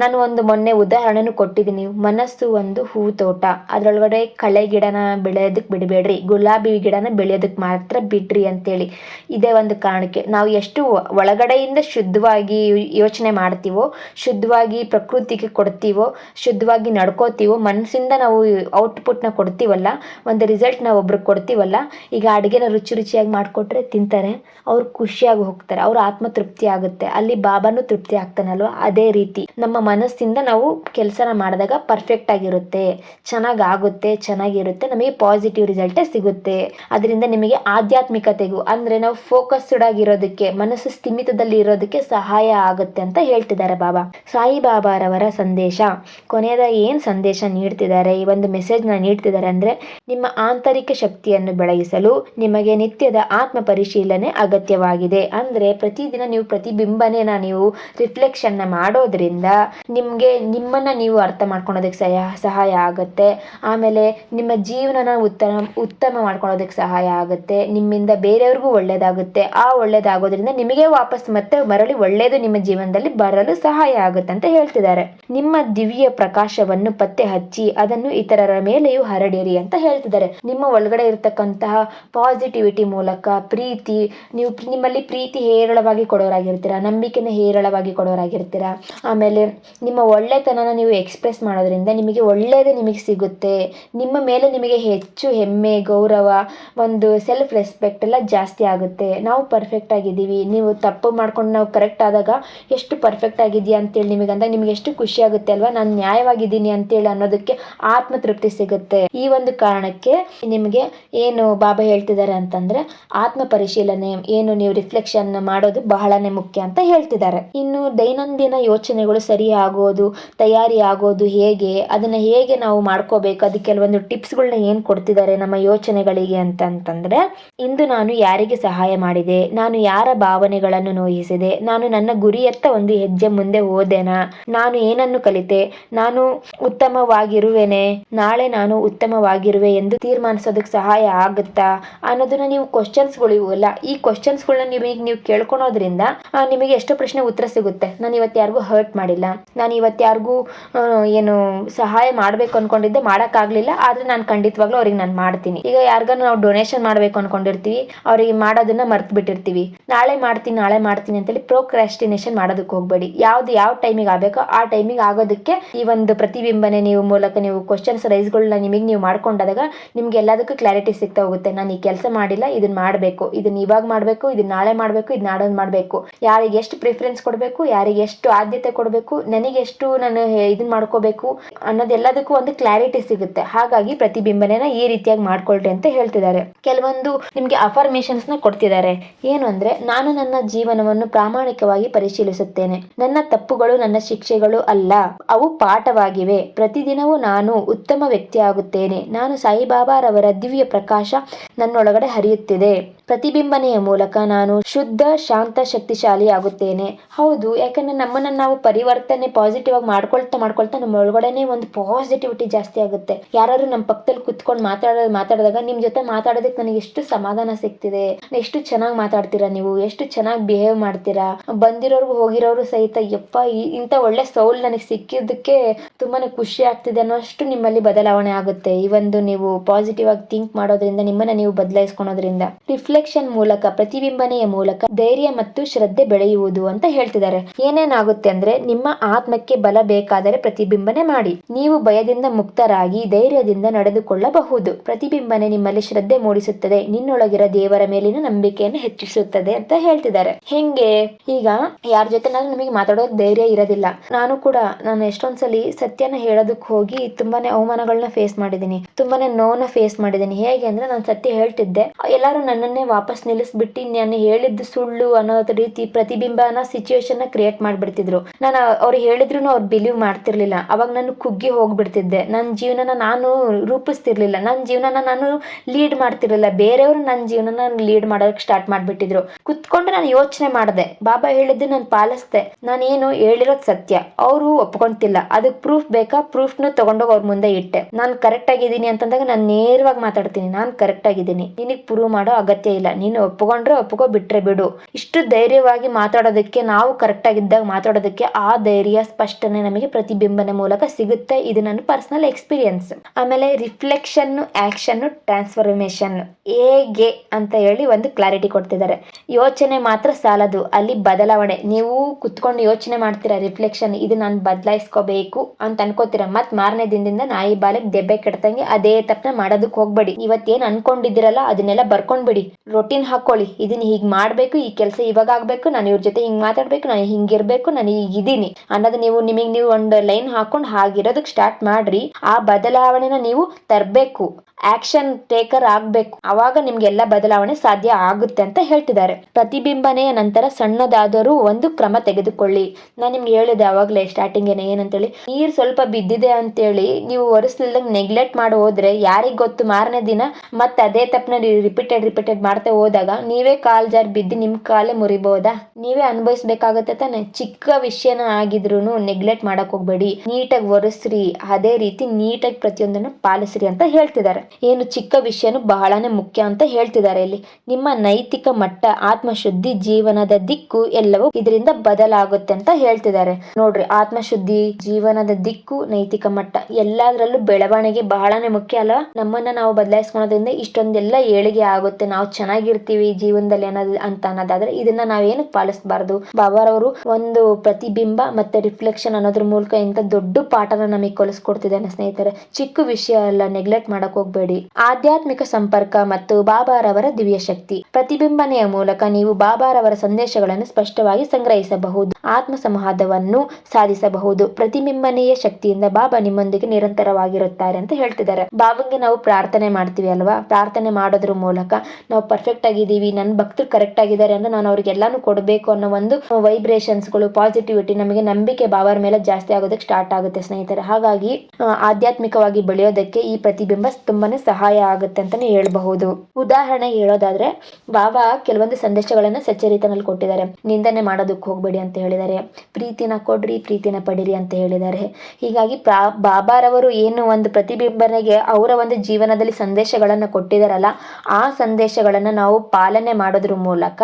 [SPEAKER 1] ನಾನು ಒಂದು ಮೊನ್ನೆ ಉದಾಹರಣೆನೂ ಕೊಟ್ಟಿದ್ದೀನಿ. ಮನಸ್ಸು ಒಂದು ಹೂ ತೋಟ ಅದರೊಳಗಡೆ ಕಳೆ ಗಿಡನ ಬೆಳೆಯೋದಕ್ಕೆ ಬಿಡಬೇಡ್ರಿ. ಗುಲಾಬಿ ಗಿಡನ ಬೆಳೆಯೋದಕ್ಕೆ ಮಾತ್ರ ಬಿಡ್ರಿ ಅಂತೇಳಿ ಇದೇ ಒಂದು ಕಾರಣಕ್ಕೆ. ನಾವು ಎಷ್ಟು ಒಳಗಡೆಯಿಂದ ಶುದ್ಧವಾಗಿ ಯೋಚನೆ ಮಾಡ್ತೀವೋ, ಶುದ್ಧವಾಗಿ ಪ್ರಕೃತಿಗೆ ಕೊಡ್ತೀವೋ, ಶುದ್ಧವಾಗಿ ನಡ್ಕೋತೀವೋ, ಮನಸ್ಸಿಂದ ನಾವು ಔಟ್ಪುಟ್ನ ಕೊಡ್ತೀವಲ್ಲ, ಒಂದು ರಿಸಲ್ಟ್ ನಾವು ಒಬ್ರಿಗೆ ಕೊಡ್ತೀವಲ್ಲ, ಈಗ ಅಡುಗೆನ ರುಚಿ ರುಚಿಯಾಗಿ ಮಾಡಿಕೊಟ್ರೆ ತಿಂತಾರೆ, ಅವ್ರು ಖುಷಿಯಾಗಿ ಹೋಗ್ತಾರೆ, ಅವ್ರ ಆತ್ಮ ತೃಪ್ತಿ ಆಗುತ್ತೆ. ಅಲ್ಲಿ ಬಾಬಾನು ತೃಪ್ತಿ ಆಗ್ತಾನಲ್ವ? ಅದೇ ರೀತಿ ನಮ್ಮ ಮನಸ್ಸಿಂದ ನಾವು ಕೆಲಸನ ಮಾಡಿದಾಗ ಪರ್ಫೆಕ್ಟ್ ಆಗಿರುತ್ತೆ ಚೆನ್ನಾಗಿ ಆಗುತ್ತೆ ಚೆನ್ನಾಗಿರುತ್ತೆ, ನಮಗೆ ಪಾಸಿಟಿವ್ ರಿಸಲ್ಟೇ ಸಿಗುತ್ತೆ. ಅದರಿಂದ ನಿಮಗೆ ಆಧ್ಯಾತ್ಮಿಕತೆಗೂ, ಅಂದರೆ ನಾವು ಫೋಕಸ್ಡ್ ಆಗಿರೋದಕ್ಕೆ, ಮನಸ್ಸು ಸ್ಥಿಮಿತದಲ್ಲಿ ಇರೋದಕ್ಕೆ ಸಹಾಯ ಆಗುತ್ತೆ ಅಂತ ಹೇಳ್ತಿದ್ದಾರೆ ಬಾಬಾ. ಸಾಯಿಬಾಬಾರವರ ಸಂದೇಶ ಕೊನೆಯದಾಗಿ ಏನು ಸಂದೇಶ ನೀಡ್ತಿದ್ದಾರೆ, ಈ ಒಂದು ಮೆಸೇಜ್ನ ನೀಡ್ತಿದ್ದಾರೆ ಅಂದರೆ, ನಿಮ್ಮ ಆಂತರಿಕ ಶಕ್ತಿಯನ್ನು ಬೆಳಗಿಸಲು ನಿಮಗೆ ನಿತ್ಯದ ಆತ್ಮ ಪರಿಶೀಲನೆ ಅಗತ್ಯವಾಗಿದೆ. ಅಂದರೆ ಪ್ರತಿದಿನ ನೀವು ಪ್ರತಿಬಿಂಬನೇನ ನೀವು ರಿಫ್ಲೆಕ್ಷನ್ನ ಮಾಡೋದ್ರಿಂದ ನಿಮಗೆ ನಿಮ್ಮನ್ನು ನೀವು ಅರ್ಥ ಮಾಡ್ಕೊಳೋದಕ್ಕೆ ಸಹ ಸಹಾಯ ಆಗುತ್ತೆ. ಆಮೇಲೆ ನಿಮ್ಮ ಜೀವನನ ಉತ್ತಮ ಉತ್ತಮ ಮಾಡ್ಕೊಳೋದಕ್ಕೆ ಸಹಾಯ ಆಗುತ್ತೆ. ನಿಮ್ಮಿಂದ ಬೇರೆಯವ್ರಿಗೂ ಒಳ್ಳೆಯದಾಗುತ್ತೆ ಆ ಒಳ್ಳೆಯದಾಗೋದ್ರಿಂದ ನಿಮಗೆ ವಾಪಸ್ ಮತ್ತೆ ಮರಳಿ ಒಳ್ಳೆಯದು ನಿಮ್ಮ ಜೀವನದಲ್ಲಿ ಬರಲು ಸಹಾಯ ಆಗುತ್ತೆ ಅಂತ ಹೇಳ್ತಿದ್ದಾರೆ. ನಿಮ್ಮ ದಿವ್ಯ ಪ್ರಕಾಶವನ್ನು ಪತ್ತೆ ಹಚ್ಚಿ ಅದನ್ನು ಇತರರ ಮೇಲೆಯೂ ಹರಡಿರಿ ಅಂತ ಹೇಳ್ತಿದ್ದಾರೆ. ನಿಮ್ಮ ಒಳಗಡೆ ಇರತಕ್ಕಂತಹ ಪಾಸಿಟಿವಿಟಿ ಮೂಲಕ ಪ್ರೀತಿ, ನೀವು ನಿಮ್ಮಲ್ಲಿ ಪ್ರೀತಿ ಹೇರಳವಾಗಿ ಕೊಡೋರಾಗಿರ್ತೀರ? ನಂಬಿಕೆನ ಹೇರಳವಾಗಿ ಕೊಡೋರಾಗಿರ್ತೀರ? ಆಮೇಲೆ ನಿಮ್ಮ ಒಳ್ಳೆತನನ ನೀವು ಎಕ್ಸ್ಪ್ರೆಸ್ ಮಾಡೋದ್ರಿಂದ ನಿಮಗೆ ಒಳ್ಳೆಯದು ನಿಮಗೆ ಸಿಗುತ್ತೆ. ನಿಮ್ಮ ಮೇಲೆ ನಿಮಗೆ ಹೆಚ್ಚು ಹೆಮ್ಮೆ, ಗೌರವ, ಒಂದು ಸೆಲ್ಫ್ ರೆಸ್ಪೆಕ್ಟ್ ಎಲ್ಲ ಜಾಸ್ತಿ ಆಗುತ್ತೆ. ನಾವು ಪರ್ಫೆಕ್ಟ್ ಆಗಿದ್ದೀವಿ. ನೀವು ತಪ್ಪು ಮಾಡ್ಕೊಂಡು ನಾವು ಕರೆಕ್ಟ್ ಆದಾಗ ಎಷ್ಟು ಪರ್ಫೆಕ್ಟ್ ಆಗಿದೆಯಾ ಅಂತೇಳಿ ನಿಮಗೆ ಅಂದಾಗ ನಿಮಗೆ ಎಷ್ಟು ಖುಷಿ ಆಗುತ್ತೆ ಅಲ್ವಾ? ನಾನು ನ್ಯಾಯವಾಗಿದ್ದೀನಿ ಅಂತೇಳಿ ಅನ್ನೋದಕ್ಕೆ ಆತ್ಮ ತೃಪ್ತಿ ಸಿಗುತ್ತೆ. ಈ ಒಂದು ಕಾರಣಕ್ಕೆ ನಿಮಗೆ ಏನು ಬಾಬಾ ಹೇಳ್ತಿದ್ದಾರೆ ಅಂತಂದ್ರೆ ಆತ್ಮ ಪರಿಶೀಲನೆ, ಏನು ನೀವು ರಿಫ್ಲೆಕ್ಷನ್ ಮಾಡೋದು ಬಹಳನೇ ಮುಖ್ಯ ಅಂತ ಹೇಳ್ತಿದ್ದಾರೆ. ಇನ್ನು ದೈನಂದಿನ ಯೋಚನೆಗಳು ಸರಿ ಆಗೋದು, ತಯಾರಿ ಆಗೋದು ಹೇಗೆ, ಅದನ್ನ ಹೇಗೆ ನಾವು ಮಾಡ್ಕೋಬೇಕು, ಅದಕ್ಕೆ ಕೆಲವೊಂದು ಟಿಪ್ಸ್ಗಳನ್ನ ಏನು ಕೊಡ್ತಿದ್ದಾರೆ ನಮ್ಮ ಯೋಚನೆಗಳಿಗೆ ಅಂತ ಅಂತಂದ್ರೆ, ಇಂದು ನಾನು ಯಾರಿಗೆ ಸಹಾಯ ಮಾಡಿದೆ, ನಾನು ಯಾರ ಭಾವನೆಗಳನ್ನು ನೋಯಿಸಿದೆ, ನಾನು ನನ್ನ ಗುರಿಯತ್ತ ಒಂದು ಹೆಜ್ಜೆ ಮುಂದೆ ಹೋದೆನಾ, ನಾನು ಏನನ್ನು ಕಲಿತೆ, ನಾನು ಉತ್ತಮವಾಗಿರುವೆನೆ, ನಾಳೆ ನಾನು ಉತ್ತಮವಾಗಿರುವೆ ಎಂದು ತೀರ್ಮಾನಿಸೋದಕ್ಕೆ ಸಹಾಯ ಆಗುತ್ತಾ ಅನ್ನೋದನ್ನ ನೀವು ಕ್ವಶನ್ಸ್ಗಳು ಇವೆಲ್ಲ ಈ ಕ್ವಶನ್ಸ್ಗಳನ್ನ ನೀವು ಈಗ ನೀವು ಕೇಳ್ಕೊಳೋದ್ರಿಂದ ನಿಮಗೆ ಎಷ್ಟೋ ಪ್ರಶ್ನೆ ಉತ್ತರ ಸಿಗುತ್ತೆ. ನಾನು ಇವತ್ತು ಯಾರಿಗೂ ಹರ್ಟ್ ಮಾಡಿಲ್ಲ. ನಾನು ಇವತ್ತು ಯಾರಿಗೂ ಏನು ಸಹಾಯ ಮಾಡಬೇಕು ಅನ್ಕೊಂಡಿದ್ದೆ, ಮಾಡೋಕ್ಕಾಗಲಿಲ್ಲ. ಆದರೆ ನಾನು ಖಂಡಿತವಾಗ್ಲೂ ಅವ್ರಿಗೆ ನಾನು ಮಾಡ್ತೀನಿ. ಈಗ ಯಾರಿಗಾನು ನಾವು ಡೊನೇಷನ್ ಮಾಡಬೇಕು ಅನ್ಕೊಂಡಿರ್ತೀವಿ, ಅವರಿಗೆ ಮಾಡೋದನ್ನ ಮರ್ತು ಬಿಟ್ಟಿರ್ತೀವಿ ನಾಳೆ ಮಾಡ್ತೀನಿ ನಾಳೆ ಮಾಡ್ತೀನಿ ಅಂತೇಳಿ ಪ್ರೋಕ್ರಾಸ್ಟಿನೇಷನ್ ಮಾಡೋದಕ್ಕೆ ಹೋಗಬೇಡಿ. ಯಾವ್ದು ಯಾವ ಟೈಮಿಗೆ ಆಗಬೇಕೋ ಆ ಟೈಮಿಗೆ ಆಗೋದಕ್ಕೆ ಈ ಒಂದು ಪ್ರತಿಬಿಂಬನೆ ನೀವು ಮೂಲಕ ನೀವು ಕ್ವಶನ್ಸ್ ರೈಸ್ಗಳನ್ನ ನಿಮಗೆ ನೀವು ಮಾಡ್ಕೊಂಡಾಗ ನಿಮ್ಗೆ ಎಲ್ಲದಕ್ಕೂ ಕ್ಲಾರಿಟಿ ಸಿಗ್ತಾ ಹೋಗುತ್ತೆ. ನಾನು ಈ ಕೆಲಸ ಮಾಡಿಲ್ಲ ಇದನ್ನ ಮಾಡಬೇಕು. ಇದನ್ನ ಇವಾಗ ಮಾಡಬೇಕು ಇದನ್ನ ನಾಳೆ ಮಾಡಬೇಕು ಇದು ನಾಡೋದು ಮಾಡಬೇಕು. ಯಾರಿಗೆ ಎಷ್ಟು ಪ್ರಿಫರೆನ್ಸ್ ಕೊಡಬೇಕು, ಯಾರಿಗೆ ಎಷ್ಟು ಆದ್ಯತೆ ಕೊಡಬೇಕು, ನನಗೆ ಎಷ್ಟು ನಾನು ಇದನ್ನ ಮಾಡ್ಕೋಬೇಕು ಅನ್ನೋದೆಲ್ಲದಕ್ಕೂ ಒಂದು ಕ್ಲಾರಿಟಿ ಸಿಗುತ್ತೆ. ಹಾಗಾಗಿ ಪ್ರತಿಬಿಂಬನೆನ ಈ ರೀತಿಯಾಗಿ ಮಾಡ್ಕೊಳ್ರಿ ಅಂತ ಹೇಳ್ತಿದ್ದಾರೆ. ಕೆಲವೊಂದು ನಿಮಗೆ ನ ಕೊಡ್ತಿದ್ದಾರೆ. ಏನು ಅಂದ್ರೆ, ನಾನು ನನ್ನ ಜೀವನವನ್ನು ಪ್ರಾಮಾಣಿಕವಾಗಿ ಪರಿಶೀಲಿಸುತ್ತೇನೆ. ನನ್ನ ತಪ್ಪುಗಳು, ನನ್ನ ಶಿಕ್ಷೆಗಳು ಅಲ್ಲ. ಅವು ಪಾಠವಾಗಿವೆ. ಪ್ರತಿದಿನವೂ ನಾನು ಉತ್ತಮ ವ್ಯಕ್ತಿಯಾಗುತ್ತೇನೆ. ನಾನು ಸಾಯಿಬಾಬಾರವರ ದಿವ್ಯ ಪ್ರಕಾಶ ನನ್ನೊಳಗಡೆ ಹರಿಯುತ್ತಿದೆ. ಪ್ರತಿಬಿಂಬನೆಯ ಮೂಲಕ ನಾನು ಶುದ್ಧ, ಶಾಂತ ಶಕ್ತಿಶಾಲಿ ಆಗುತ್ತೇನೆ ಹೌದು, ಯಾಕಂದ್ರೆ ನಮ್ಮನ್ನ ನಾವು ಪರಿವರ್ತನೆ ಪಾಸಿಟಿವ್ ಆಗಿ ಮಾಡ್ಕೊಳ್ತಾ ಮಾಡ್ಕೊಳ್ತಾ ನಮ್ಮ ಒಳಗಡೆನೆ ಒಂದು ಪಾಸಿಟಿವಿಟಿ ಜಾಸ್ತಿ ಆಗುತ್ತೆ. ಯಾರಾದ್ರೂ ನಮ್ಮ ಪಕ್ಕದಲ್ಲಿ ಕುತ್ಕೊಂಡು ಮಾತಾಡೋ, ಮಾತಾಡಿದಾಗ ನಿಮ್ಮ ಜೊತೆ ಮಾತಾಡೋದಕ್ಕೆ ನನಗೆ ಎಷ್ಟು ಸಮಾಧಾನ ಸಿಗ್ತಿದೆ. ಎಷ್ಟು ಚೆನ್ನಾಗಿ ಮಾತಾಡ್ತೀರಾ ನೀವು? ಎಷ್ಟು ಚೆನ್ನಾಗಿ ಬಿಹೇವ್ ಮಾಡ್ತೀರಾ? ಬಂದಿರೋರ್ಗು ಹೋಗಿರೋರು ಸಹಿತ, ಯಪ್ಪ ಇಂಥ ಒಳ್ಳೆ ಸೌಲ್ ನನಗೆ ಸಿಕ್ಕಿದ್ದಕ್ಕೆ ತುಂಬಾನೇ ಖುಷಿ ಆಗ್ತಿದೆ ಅನ್ನೋಷ್ಟು ನಿಮ್ಮಲ್ಲಿ ಬದಲಾವಣೆ ಆಗುತ್ತೆ. ಈ ಒಂದು ನೀವು ಪಾಸಿಟಿವ್ ಆಗಿ ಥಿಂಕ್ ಮಾಡೋದ್ರಿಂದ, ನಿಮ್ಮನ್ನ ನೀವು ಬದಲಾಯಿಸ್ಕೊಳೋದ್ರಿಂದ. ರಿಫ್ಲೆಕ್ಷನ್ ಮೂಲಕ, ಪ್ರತಿಬಿಂಬನೆಯ ಮೂಲಕ ಧೈರ್ಯ ಮತ್ತು ಶ್ರದ್ಧೆ ಬೆಳೆಯುವುದು ಅಂತ ಹೇಳ್ತಿದ್ದಾರೆ. ಏನೇನಾಗುತ್ತೆ ಅಂದ್ರೆ, ನಿಮ್ಮ ಆತ್ಮಕ್ಕೆ ಬಲ ಬೇಕಾದರೆ ಪ್ರತಿಬಿಂಬನೆ ಮಾಡಿ. ನೀವು ಭಯದಿಂದ ಮುಕ್ತರಾಗಿ ಧೈರ್ಯದಿಂದ ನಡೆದುಕೊಳ್ಳಬಹುದು. ಪ್ರತಿಬಿಂಬನೆ ನಿಮ್ಮಲ್ಲಿ ಶ್ರದ್ಧೆ ಮೂಡಿಸುತ್ತದೆ, ನಿನ್ನೊಳಗಿರೋ ದೇವರ ಮೇಲಿನ ನಂಬಿಕೆಯನ್ನು ಹೆಚ್ಚಿಸುತ್ತದೆ ಅಂತ ಹೇಳ್ತಿದ್ದಾರೆ. ಹೆಂಗೆ? ಈಗ ಯಾರ ಜೊತೆ ನಮಗೆ ಮಾತಾಡೋಕ್ ಧೈರ್ಯ ಇರೋದಿಲ್ಲ. ನಾನು ಕೂಡ ನಾನು ಎಷ್ಟೊಂದ್ಸಲಿ ಸತ್ಯನ ಹೇಳೋದಕ್ಕೆ ಹೋಗಿ ತುಂಬಾನೇ ಅವಮಾನಗಳನ್ನ ಫೇಸ್ ಮಾಡಿದ್ದೀನಿ. ತುಂಬಾನೇ ನೋವನ್ನ ಫೇಸ್ ಮಾಡಿದ್ದೀನಿ. ಹೇಗೆ ಅಂದ್ರೆ, ನಾನು ಸತ್ಯ ಹೇಳ್ತಿದ್ದೆ. ಎಲ್ಲರೂ ನನ್ನನ್ನೇ ವಾಪಸ್ ನಿಲ್ಲಿಸ್ಬಿಟ್ಟು ನಾನು ಹೇಳಿದ್ದು ಸುಳ್ಳು ಅನ್ನೋ ರೀತಿ ಪ್ರತಿಬಿಂಬನ ಸಿಚುವೇಶನ್ ಕ್ರಿಯೇಟ್ ಮಾಡ್ಬಿಡ್ತಿದ್ರು. ನಾನು ಅವ್ರು ಹೇಳಿದ್ರು ಅವ್ರು ಬಿಲೀವ್ ಮಾಡ್ತಿರ್ಲಿಲ್ಲ. ಅವಾಗ ನಾನು ಕುಗ್ಗಿ ಹೋಗ್ಬಿಡ್ತಿದ್ದೆ. ನನ್ನ ಜೀವನನ ನಾನು ರೂಪಿಸ್ತಿರ್ಲಿಲ್ಲ. ನನ್ನ ಜೀವನನ ನಾನು ಲೀಡ್ ಮಾಡ್ತಿರ್ಲಿಲ್ಲ. ಬೇರೆಯವರು ನನ್ನ ಜೀವನನ ಲೀಡ್ ಮಾಡೋಕೆ ಸ್ಟಾರ್ಟ್ ಮಾಡ್ಬಿಟ್ಟಿದ್ರು. ಕುತ್ಕೊಂಡು ನಾನು ಯೋಚನೆ ಮಾಡಿದೆ. ಬಾಬಾ ಹೇಳಿದ್ದು ನಾನು ಪಾಲಿಸ್ದೆ. ನಾನೇನು ಹೇಳಿರೋದು ಸತ್ಯ. ಅವರು ಒಪ್ಕೊಂತಿಲ್ಲ. ಅದಕ್ಕೆ ಪ್ರೂಫ್ ಬೇಕಾ? ಪ್ರೂಫ್ನ ತಗೊಂಡೋಗಿ ಅವ್ರ ಮುಂದೆ ಇಟ್ಟೆ. ನಾನು ಕರೆಕ್ಟ್ ಆಗಿದ್ದೀನಿ ಅಂತಂದಾಗ ನಾನು ನೇರವಾಗಿ ಮಾತಾಡ್ತೀನಿ. ನಾನು ಕರೆಕ್ಟ್ ಆಗಿದ್ದೀನಿ. ನಿನಗೆ ಪ್ರೂವ್ ಮಾಡೋ ಅಗತ್ಯ ಇಲ್ಲ. ನೀನು ಒಪ್ಕೊಂಡ್ರೆ ಒಪ್ಕೋ ಬಿಟ್ರೆ ಬಿಡು. ಇಷ್ಟು ಧೈರ್ಯವಾಗಿ ಮಾತಾಡೋದಕ್ಕೆ ನಾವು ಕರೆಕ್ಟ್ ಆಗಿದ್ದಾಗ ಮಾತಾಡೋದಕ್ಕೆ ಆ ಧೈರ್ಯ, ಸ್ಪಷ್ಟನೆ ನಮಗೆ ಪ್ರತಿಬಿಂಬನೆ ಮೂಲಕ ಸಿಗುತ್ತೆ. ಇದು ನನ್ನ ಪರ್ಸನಲ್ ಎಕ್ಸ್ಪೀರಿಯನ್ಸ್ ಆಮೇಲೆ ರಿಫ್ಲೆಕ್ಷನ್ ಆಕ್ಷನ್ ಟ್ರಾನ್ಸ್ಫಾರ್ಮೇಶನ್ ಹೇಗೆ ಅಂತ ಹೇಳಿ ಒಂದು ಕ್ಲಾರಿಟಿ ಕೊಡ್ತಿದ್ದಾರೆ. ಯೋಚನೆ ಮಾತ್ರ ಸಾಲದು. ಅಲ್ಲಿ ಬದಲಾವಣೆ. ನೀವು ಕುತ್ಕೊಂಡು ಯೋಚನೆ ಮಾಡ್ತೀರಾ ರಿಫ್ಲೆಕ್ಷನ್ ಇದು ನಾನು ಬದಲಾಯಿಸ್ಕೋಬೇಕು ಅಂತ ಅನ್ಕೋತೀರಾ? ಮತ್ ಮಾರನೇ ದಿನದಿಂದ ನಾಯಿ ಬಾಲಕ್ ದೆಬ್ಬೆ ಕೆಡ್ತಂಗೆ ಅದೇ ತಪ್ಪನ ಮಾಡೋದಕ್ಕೆ ಹೋಗ್ಬೇಡಿ. ಇವತ್ತೇನ್ ಅನ್ಕೊಂಡಿದ್ದೀರಲ್ಲ, ಅದನ್ನೆಲ್ಲ ಬರ್ಕೊಂಡ್ಬಿಡಿ. ರೊಟೀನ್ ಹಾಕೊಳ್ಳಿ. ಇದನ್ನ ಹೀಗೆ ಮಾಡ್ಬೇಕು, ಈ ಕೆಲಸ ಇವಾಗ ಆಗ್ಬೇಕು, ನಾನು ಇವ್ರ ಜೊತೆ ಹಿಂಗ್ ಮಾತಾಡ್ಬೇಕು, ನಾನು ಹಿಂಗಿರಬೇಕು ನಾನು ಹೀಗಿದ್ದೀನಿ ಅನ್ನೋದು ನೀವು ನಿಮಗೆ ನೀವು ಒಂದು ಲೈನ್ ಹಾಕೊಂಡು ಹಾಗಿರೋದಕ್ಕೆ ಸ್ಟಾರ್ಟ್ ಮಾಡ್ರಿ. ಆ ಬದಲಾವಣೆನ ನೀವು ತರಬೇಕು. ಆಕ್ಷನ್ ಟೇಕರ್ ಆಗ್ಬೇಕು. ಅವಾಗ ನಿಮ್ಗೆಲ್ಲ ಬದಲಾವಣೆ ಸಾಧ್ಯ ಆಗುತ್ತೆ ಅಂತ ಹೇಳ್ತಿದ್ದಾರೆ. ಪ್ರತಿಬಿಂಬನೆಯ ನಂತರ ಸಣ್ಣದಾದರೂ ಒಂದು ಕ್ರಮ ತೆಗೆದುಕೊಳ್ಳಿ. ನಾನು ನಿಮ್ಗೆ ಹೇಳಿದೆ ಅವಾಗಲೇ ಸ್ಟಾರ್ಟಿಂಗ್ ಏನ ಏನಂತೇಳಿ. ನೀರ್ ಸ್ವಲ್ಪ ಬಿದ್ದಿದೆ ಅಂತೇಳಿ ನೀವು ಒರೆಸ್ಲಿಲ್ದಂಗೆ ನೆಗ್ಲೆಕ್ಟ್ ಮಾಡಿ ಹೋದ್ರೆ ಯಾರಿಗ್ ಗೊತ್ತು ಮಾರನೇ ದಿನ ಮತ್ತೆ ಅದೇ ತಪ್ಪನ ರಿಪೀಟೆಡ್ ರಿಪೀಟೆಡ್ ಮಾಡ್ತಾ ಹೋದಾಗ ನೀವೇ ಕಾಲ್ ಜಾರ್ ಬಿದ್ದು ನಿಮ್ ಕಾಲೇ ಮುರಿಬಹುದಾ ನೀವೇ ಅನುಭವಿಸ್ಬೇಕಾಗತ್ತೆ ತಾನೆ. ಚಿಕ್ಕ ವಿಷಯನ ಆಗಿದ್ರು ನೆಗ್ಲೆಕ್ಟ್ ಮಾಡಕ್ ಹೋಗ್ಬೇಡಿ. ನೀಟಾಗಿ ಒರೆಸ್ರಿ. ಅದೇ ರೀತಿ ನೀಟಾಗಿ ಪ್ರತಿಯೊಂದನ್ನು ಪಾಲಿಸ್ರಿ ಅಂತ ಹೇಳ್ತಿದ್ದಾರೆ. ಏನು ಚಿಕ್ಕ ವಿಷಯನು ಬಹಳನೇ ಮುಖ್ಯ ಅಂತ ಹೇಳ್ತಿದ್ದಾರೆ ಇಲ್ಲಿ. ನಿಮ್ಮ ನೈತಿಕ ಮಟ್ಟ, ಆತ್ಮಶುದ್ಧಿ, ಜೀವನದ ದಿಕ್ಕು ಎಲ್ಲವೂ ಇದರಿಂದ ಬದಲಾಗುತ್ತೆ ಅಂತ ಹೇಳ್ತಿದ್ದಾರೆ. ನೋಡ್ರಿ, ಆತ್ಮಶುದ್ಧಿ, ಜೀವನದ ದಿಕ್ಕು, ನೈತಿಕ ಮಟ್ಟ ಎಲ್ಲದರಲ್ಲೂ ಬೆಳವಣಿಗೆ ಬಹಳನೇ ಮುಖ್ಯ ಅಲ್ವಾ? ನಮ್ಮನ್ನ ನಾವು ಬದಲಾಯಿಸ್ಕೊಳೋದ್ರಿಂದ ಇಷ್ಟೊಂದೆಲ್ಲ ಏಳಿಗೆ ಆಗುತ್ತೆ. ನಾವು ಚೆನ್ನಾಗಿರ್ತೀವಿ ಜೀವನದಲ್ಲಿ ಅನ್ನೋದು ಅಂತ ಅನ್ನೋದಾದ್ರೆ ಇದನ್ನ ನಾವೇನಕ್ಕೆ ಪಾಲಿಸಬಾರ್ದು? ಬಾಬಾರವರು ಒಂದು ಪ್ರತಿಬಿಂಬ ಮತ್ತೆ ರಿಫ್ಲೆಕ್ಷನ್ ಅನ್ನೋದ್ರ ಮೂಲಕ ಇಂಥ ದೊಡ್ಡ ಪಾಠನ ನಮಗೆ ಕಲಿಸ್ಕೊಡ್ತಿದ್ದಾನೆ ಸ್ನೇಹಿತರೆ. ಚಿಕ್ಕ ವಿಷಯ ಅಲ್ಲ, ನೆಗ್ಲೆಕ್ಟ್ ಮಾಡಕ್ ಹೋಗ್ಬೇಡಿ. ಆಧ್ಯಾತ್ಮಿಕ ಸಂಪರ್ಕ ಮತ್ತು ಬಾಬಾರವರ ದಿವ್ಯ ಶಕ್ತಿ. ಪ್ರತಿಬಿಂಬನೆಯ ಮೂಲಕ ನೀವು ಬಾಬಾರವರ ಸಂದೇಶಗಳನ್ನು ಸ್ಪಷ್ಟವಾಗಿ ಸಂಗ್ರಹಿಸಬಹುದು. ಆತ್ಮ ಸಂವಾದವನ್ನು ಸಾಧಿಸಬಹುದು. ಪ್ರತಿಬಿಂಬನೆಯ ಶಕ್ತಿಯಿಂದ ಬಾಬಾ ನಿಮ್ಮೊಂದಿಗೆ ನಿರಂತರವಾಗಿರುತ್ತಾರೆ ಅಂತ ಹೇಳ್ತಿದ್ದಾರೆ. ಬಾಬಾಗೆ ನಾವು ಪ್ರಾರ್ಥನೆ ಮಾಡ್ತೀವಿ ಅಲ್ವಾ? ಪ್ರಾರ್ಥನೆ ಮಾಡೋದ್ರ ಮೂಲಕ ನಾವು ಪರ್ಫೆಕ್ಟ್ ಆಗಿದ್ದೀವಿ ನನ್ನ ಭಕ್ತರು ಕರೆಕ್ಟ್ ಆಗಿದ್ದಾರೆ ಅಂತ ನಾನು ಅವ್ರಿಗೆ ಎಲ್ಲಾನು ಕೊಡಬೇಕು ಅನ್ನೋ ಒಂದು ವೈಬ್ರೇಷನ್ಸ್ಗಳು ಪಾಸಿಟಿವಿಟಿ ನಮಗೆ ನಂಬಿಕೆ ಭಾವರ ಮೇಲೆ ಜಾಸ್ತಿ ಆಗೋದಕ್ಕೆ ಸ್ಟಾರ್ಟ್ ಆಗುತ್ತೆ ಸ್ನೇಹಿತರೆ. ಹಾಗಾಗಿ ಆಧ್ಯಾತ್ಮಿಕವಾಗಿ ಬೆಳೆಯೋದಕ್ಕೆ ಈ ಪ್ರತಿಬಿಂಬ ತುಂಬಾನೇ ಸಹಾಯ ಆಗುತ್ತೆ ಅಂತಾನೆ ಹೇಳಬಹುದು. ಉದಾಹರಣೆ ಹೇಳೋದಾದ್ರೆ, ಬಾಬಾ ಕೆಲವೊಂದು ಸಂದೇಶಗಳನ್ನ ಸಚ್ಚರಿತನಲ್ಲಿ ಕೊಟ್ಟಿದ್ದಾರೆ. ನಿಂದನೆ ಮಾಡೋದಕ್ಕೆ ಹೋಗ್ಬೇಡಿ ಅಂತ ಹೇಳಿದ್ದಾರೆ. ಪ್ರೀತಿನ ಕೊಡ್ರಿ, ಪ್ರೀತಿನ ಪಡಿರಿ ಅಂತ ಹೇಳಿದ್ದಾರೆ. ಹೀಗಾಗಿ ಪ್ರಾ, ಬಾಬಾರವರು ಏನು ಒಂದು ಪ್ರತಿಬಿಂಬನೆಗೆ, ಅವರ ಒಂದು ಜೀವನದಲ್ಲಿ ಸಂದೇಶಗಳನ್ನು ಕೊಟ್ಟಿದಾರಲ್ಲ ಆ ಸಂದೇಶಗಳನ್ನು ನಾವು ಪಾಲನೆ ಮಾಡೋದ್ರ ಮೂಲಕ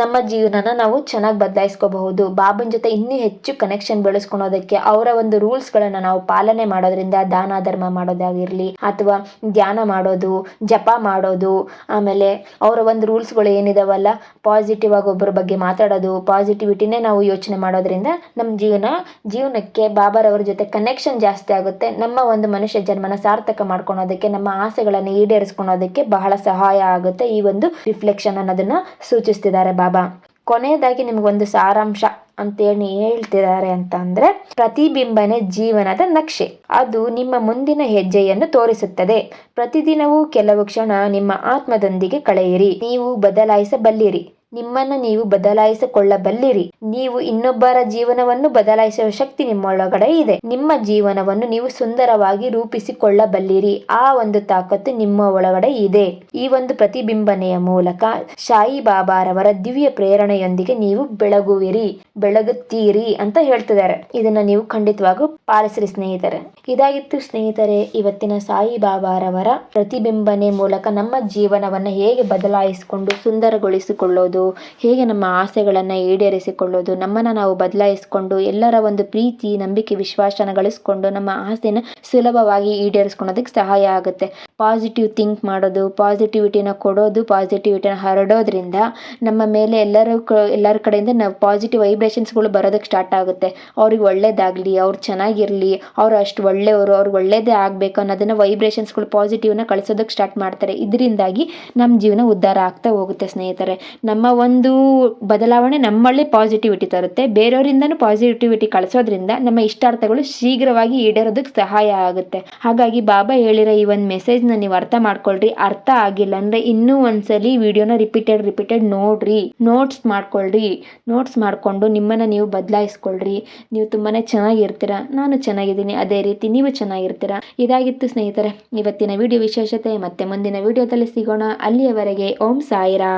[SPEAKER 1] ನಮ್ಮ ಜೀವನನ ನಾವು ಚೆನ್ನಾಗಿ ಬದಲಾಯಿಸ್ಕೋಬಹುದು. ಬಾಬನ್ ಜೊತೆ ಇನ್ನೂ ಹೆಚ್ಚು ಕನೆಕ್ಷನ್ ಬೆಳೆಸ್ಕೊಳೋದಕ್ಕೆ ಅವರ ಒಂದು ರೂಲ್ಸ್ಗಳನ್ನು ನಾವು ಪಾಲನೆ ಮಾಡೋದ್ರಿಂದ ದಾನ, ಧರ್ಮ ಮಾಡೋದಾಗಿರ್ಲಿ ಅಥವಾ ಧ್ಯಾನ ಮಾಡೋದು, ಜಪ ಮಾಡೋದು, ಆಮೇಲೆ ಅವರ ಒಂದು ರೂಲ್ಸ್ಗಳು ಏನಿದಾವಲ್ಲ ಪಾಸಿಟಿವ್ ಆಗಿ ಒಬ್ಬರ ಬಗ್ಗೆ ಮಾತಾಡೋದು ಪಾಸಿಟಿವಿಟಿನೇ ನಾವು ಯೋಚನೆ ಮಾಡೋದ್ರಿಂದ ನಮ್ಮ ಜೀವನ, ಜೀವನಕ್ಕೆ ಬಾಬರವರ ಜೊತೆ ಕನೆಕ್ಷನ್ ಜಾಸ್ತಿ ಆಗುತ್ತೆ. ನಮ್ಮ ಒಂದು ಮನುಷ್ಯ ಜನ್ಮನ ಸಾರ್ಥಕ ಮಾಡ್ಕೊಳೋದಕ್ಕೆ, ನಮ್ಮ ಆಸೆಗಳನ್ನು ಈಡೇರಿಸ್ಕೊಳೋದಕ್ಕೆ ಬಹಳ ಸಹಾಯ ಆಗುತ್ತೆ ಈ ಒಂದು ರಿಫ್ಲೆಕ್ಷನ್ ಅನ್ನೋದನ್ನ ಸೂಚಿಸ್ತಿದ್ದಾರೆ ಬಾಬಾ. ಕೊನೆಯದಾಗಿ ನಿಮ್ಗೊಂದು ಸಾರಾಂಶ ಅಂತೇಳಿ ಹೇಳ್ತಿದ್ದಾರೆ ಅಂತ ಅಂದ್ರೆ ಪ್ರತಿಬಿಂಬನೆ ಜೀವನದ ನಕ್ಷೆ. ಅದು ನಿಮ್ಮ ಮುಂದಿನ ಹೆಜ್ಜೆಯನ್ನು ತೋರಿಸುತ್ತದೆ. ಪ್ರತಿದಿನವೂ ಕೆಲವು ಕ್ಷಣ ನಿಮ್ಮ ಆತ್ಮದೊಂದಿಗೆ ಕಳೆಯಿರಿ. ನೀವು ಬದಲಾಯಿಸಬಲ್ಲಿರಿ. ನಿಮ್ಮನ್ನು ನೀವು ಬದಲಾಯಿಸಿಕೊಳ್ಳಬಲ್ಲಿರಿ. ನೀವು ಇನ್ನೊಬ್ಬರ ಜೀವನವನ್ನು ಬದಲಾಯಿಸುವ ಶಕ್ತಿ ನಿಮ್ಮೊಳಗಡೆ ಇದೆ. ನಿಮ್ಮ ಜೀವನವನ್ನು ನೀವು ಸುಂದರವಾಗಿ ರೂಪಿಸಿಕೊಳ್ಳಬಲ್ಲಿರಿ. ಆ ಒಂದು ತಾಕತ್ತು ನಿಮ್ಮ ಒಳಗಡೆ ಇದೆ. ಈ ಒಂದು ಪ್ರತಿಬಿಂಬನೆಯ ಮೂಲಕ ಶಾಯಿ ಬಾಬಾರವರ ದಿವ್ಯ ಪ್ರೇರಣೆಯೊಂದಿಗೆ ನೀವು ಬೆಳಗುವಿರಿ, ಬೆಳಗುತ್ತೀರಿ ಅಂತ ಹೇಳ್ತಿದ್ದಾರೆ. ಇದನ್ನ ನೀವು ಖಂಡಿತವಾಗೂ ಪಾಲಿಸಿರಿ ಸ್ನೇಹಿತರೆ. ಇದಾಗಿತ್ತು ಸ್ನೇಹಿತರೆ, ಇವತ್ತಿನ ಸಾಯಿ ಬಾಬಾರವರ ಪ್ರತಿಬಿಂಬನೆ ಮೂಲಕ ನಮ್ಮ ಜೀವನವನ್ನ ಹೇಗೆ ಬದಲಾಯಿಸಿಕೊಂಡು ಸುಂದರಗೊಳಿಸಿಕೊಳ್ಳೋದು ಹೇಗೆ ನಮ್ಮ ಆಸೆಗಳನ್ನು ಈಡೇರಿಸಿಕೊಳ್ಳೋದು ನಮ್ಮನ್ನು ನಾವು ಬದಲಾಯಿಸಿಕೊಂಡು, ಎಲ್ಲರ ಒಂದು ಪ್ರೀತಿ, ನಂಬಿಕೆ, ವಿಶ್ವಾಸನ ಗಳಿಸ್ಕೊಂಡು ನಮ್ಮ ಆಸೆನ ಸುಲಭವಾಗಿ ಈಡೇರಿಸ್ಕೊಳ್ಳೋದಕ್ಕೆ ಸಹಾಯ ಆಗುತ್ತೆ. ಪಾಸಿಟಿವ್ ಥಿಂಕ್ ಮಾಡೋದು ಪಾಸಿಟಿವಿಟಿನ ಕೊಡೋದು ಪಾಸಿಟಿವಿಟಿನ ಹರಡೋದ್ರಿಂದ ನಮ್ಮ ಮೇಲೆ ಎಲ್ಲರೂ ಎಲ್ಲರ ಕಡೆಯಿಂದ ನಾವು ಪಾಸಿಟಿವ್ ವೈಬ್ರೇಷನ್ಸ್ಗಳು ಬರೋದಕ್ಕೆ ಸ್ಟಾರ್ಟ್ ಆಗುತ್ತೆ. ಅವ್ರಿಗೆ ಒಳ್ಳೇದಾಗಲಿ, ಅವ್ರು ಚೆನ್ನಾಗಿರಲಿ, ಅವ್ರು ಅಷ್ಟು ಒಳ್ಳೆಯವರು ಅವ್ರಿಗೆ ಒಳ್ಳೇದೇ ಆಗಬೇಕು ಅನ್ನೋದನ್ನು ವೈಬ್ರೇಷನ್ಸ್ಗಳು ಪಾಸಿಟಿವ್ನ ಕಳಿಸೋದಕ್ಕೆ ಸ್ಟಾರ್ಟ್ ಮಾಡ್ತಾರೆ. ಇದರಿಂದಾಗಿ ನಮ್ಮ ಜೀವನ ಉದ್ಧಾರ ಆಗ್ತಾ ಹೋಗುತ್ತೆ ಸ್ನೇಹಿತರೆ. ನಮ್ಮ ಒಂದು ಬದಲಾವಣೆ ನಮ್ಮಲ್ಲಿ ಪಾಸಿಟಿವಿಟಿ ತರುತ್ತೆ. ಬೇರೆಯವರಿಂದನೂ ಪಾಸಿಟಿವಿಟಿ ಕಳಿಸೋದ್ರಿಂದ ನಮ್ಮ ಇಷ್ಟಾರ್ಥಗಳು ಶೀಘ್ರವಾಗಿ ಈಡೇರೋದಕ್ಕೆ ಸಹಾಯ ಆಗುತ್ತೆ. ಹಾಗಾಗಿ ಬಾಬಾ ಹೇಳಿರೋ ಈ ಒಂದು ಮೆಸೇಜ್ನ ನೀವು ಅರ್ಥ ಮಾಡ್ಕೊಳ್ರಿ. ಅರ್ಥ ಆಗಿಲ್ಲ ಅಂದರೆ ಇನ್ನೂ ಒಂದ್ಸಲಿ ವಿಡಿಯೋನ ರಿಪೀಟೆಡ್ ರಿಪೀಟೆಡ್ ನೋಡ್ರಿ. ನೋಟ್ಸ್ ಮಾಡ್ಕೊಳ್ರಿ. ನೋಟ್ಸ್ ಮಾಡಿಕೊಂಡು ನಿಮ್ಮನ್ನು ನೀವು ಬದಲಾಯಿಸ್ಕೊಳ್ರಿ. ನೀವು ತುಂಬಾ ಚೆನ್ನಾಗಿರ್ತೀರ. ನಾನು ಚೆನ್ನಾಗಿದ್ದೀನಿ. ಅದೇ ರೀತಿ ನೀವು ಚೆನ್ನಾಗಿರ್ತೀರ. ಇದಾಗಿತ್ತು ಸ್ನೇಹಿತರೆ, ಇವತ್ತಿನ ವಿಡಿಯೋ ವಿಶೇಷತೆ. ಮತ್ತೆ ಮುಂದಿನ ವಿಡಿಯೋದಲ್ಲಿ ಸಿಗೋಣ. ಅಲ್ಲಿಯವರೆಗೆ ಓಂ ಸಾಯಿರಾ.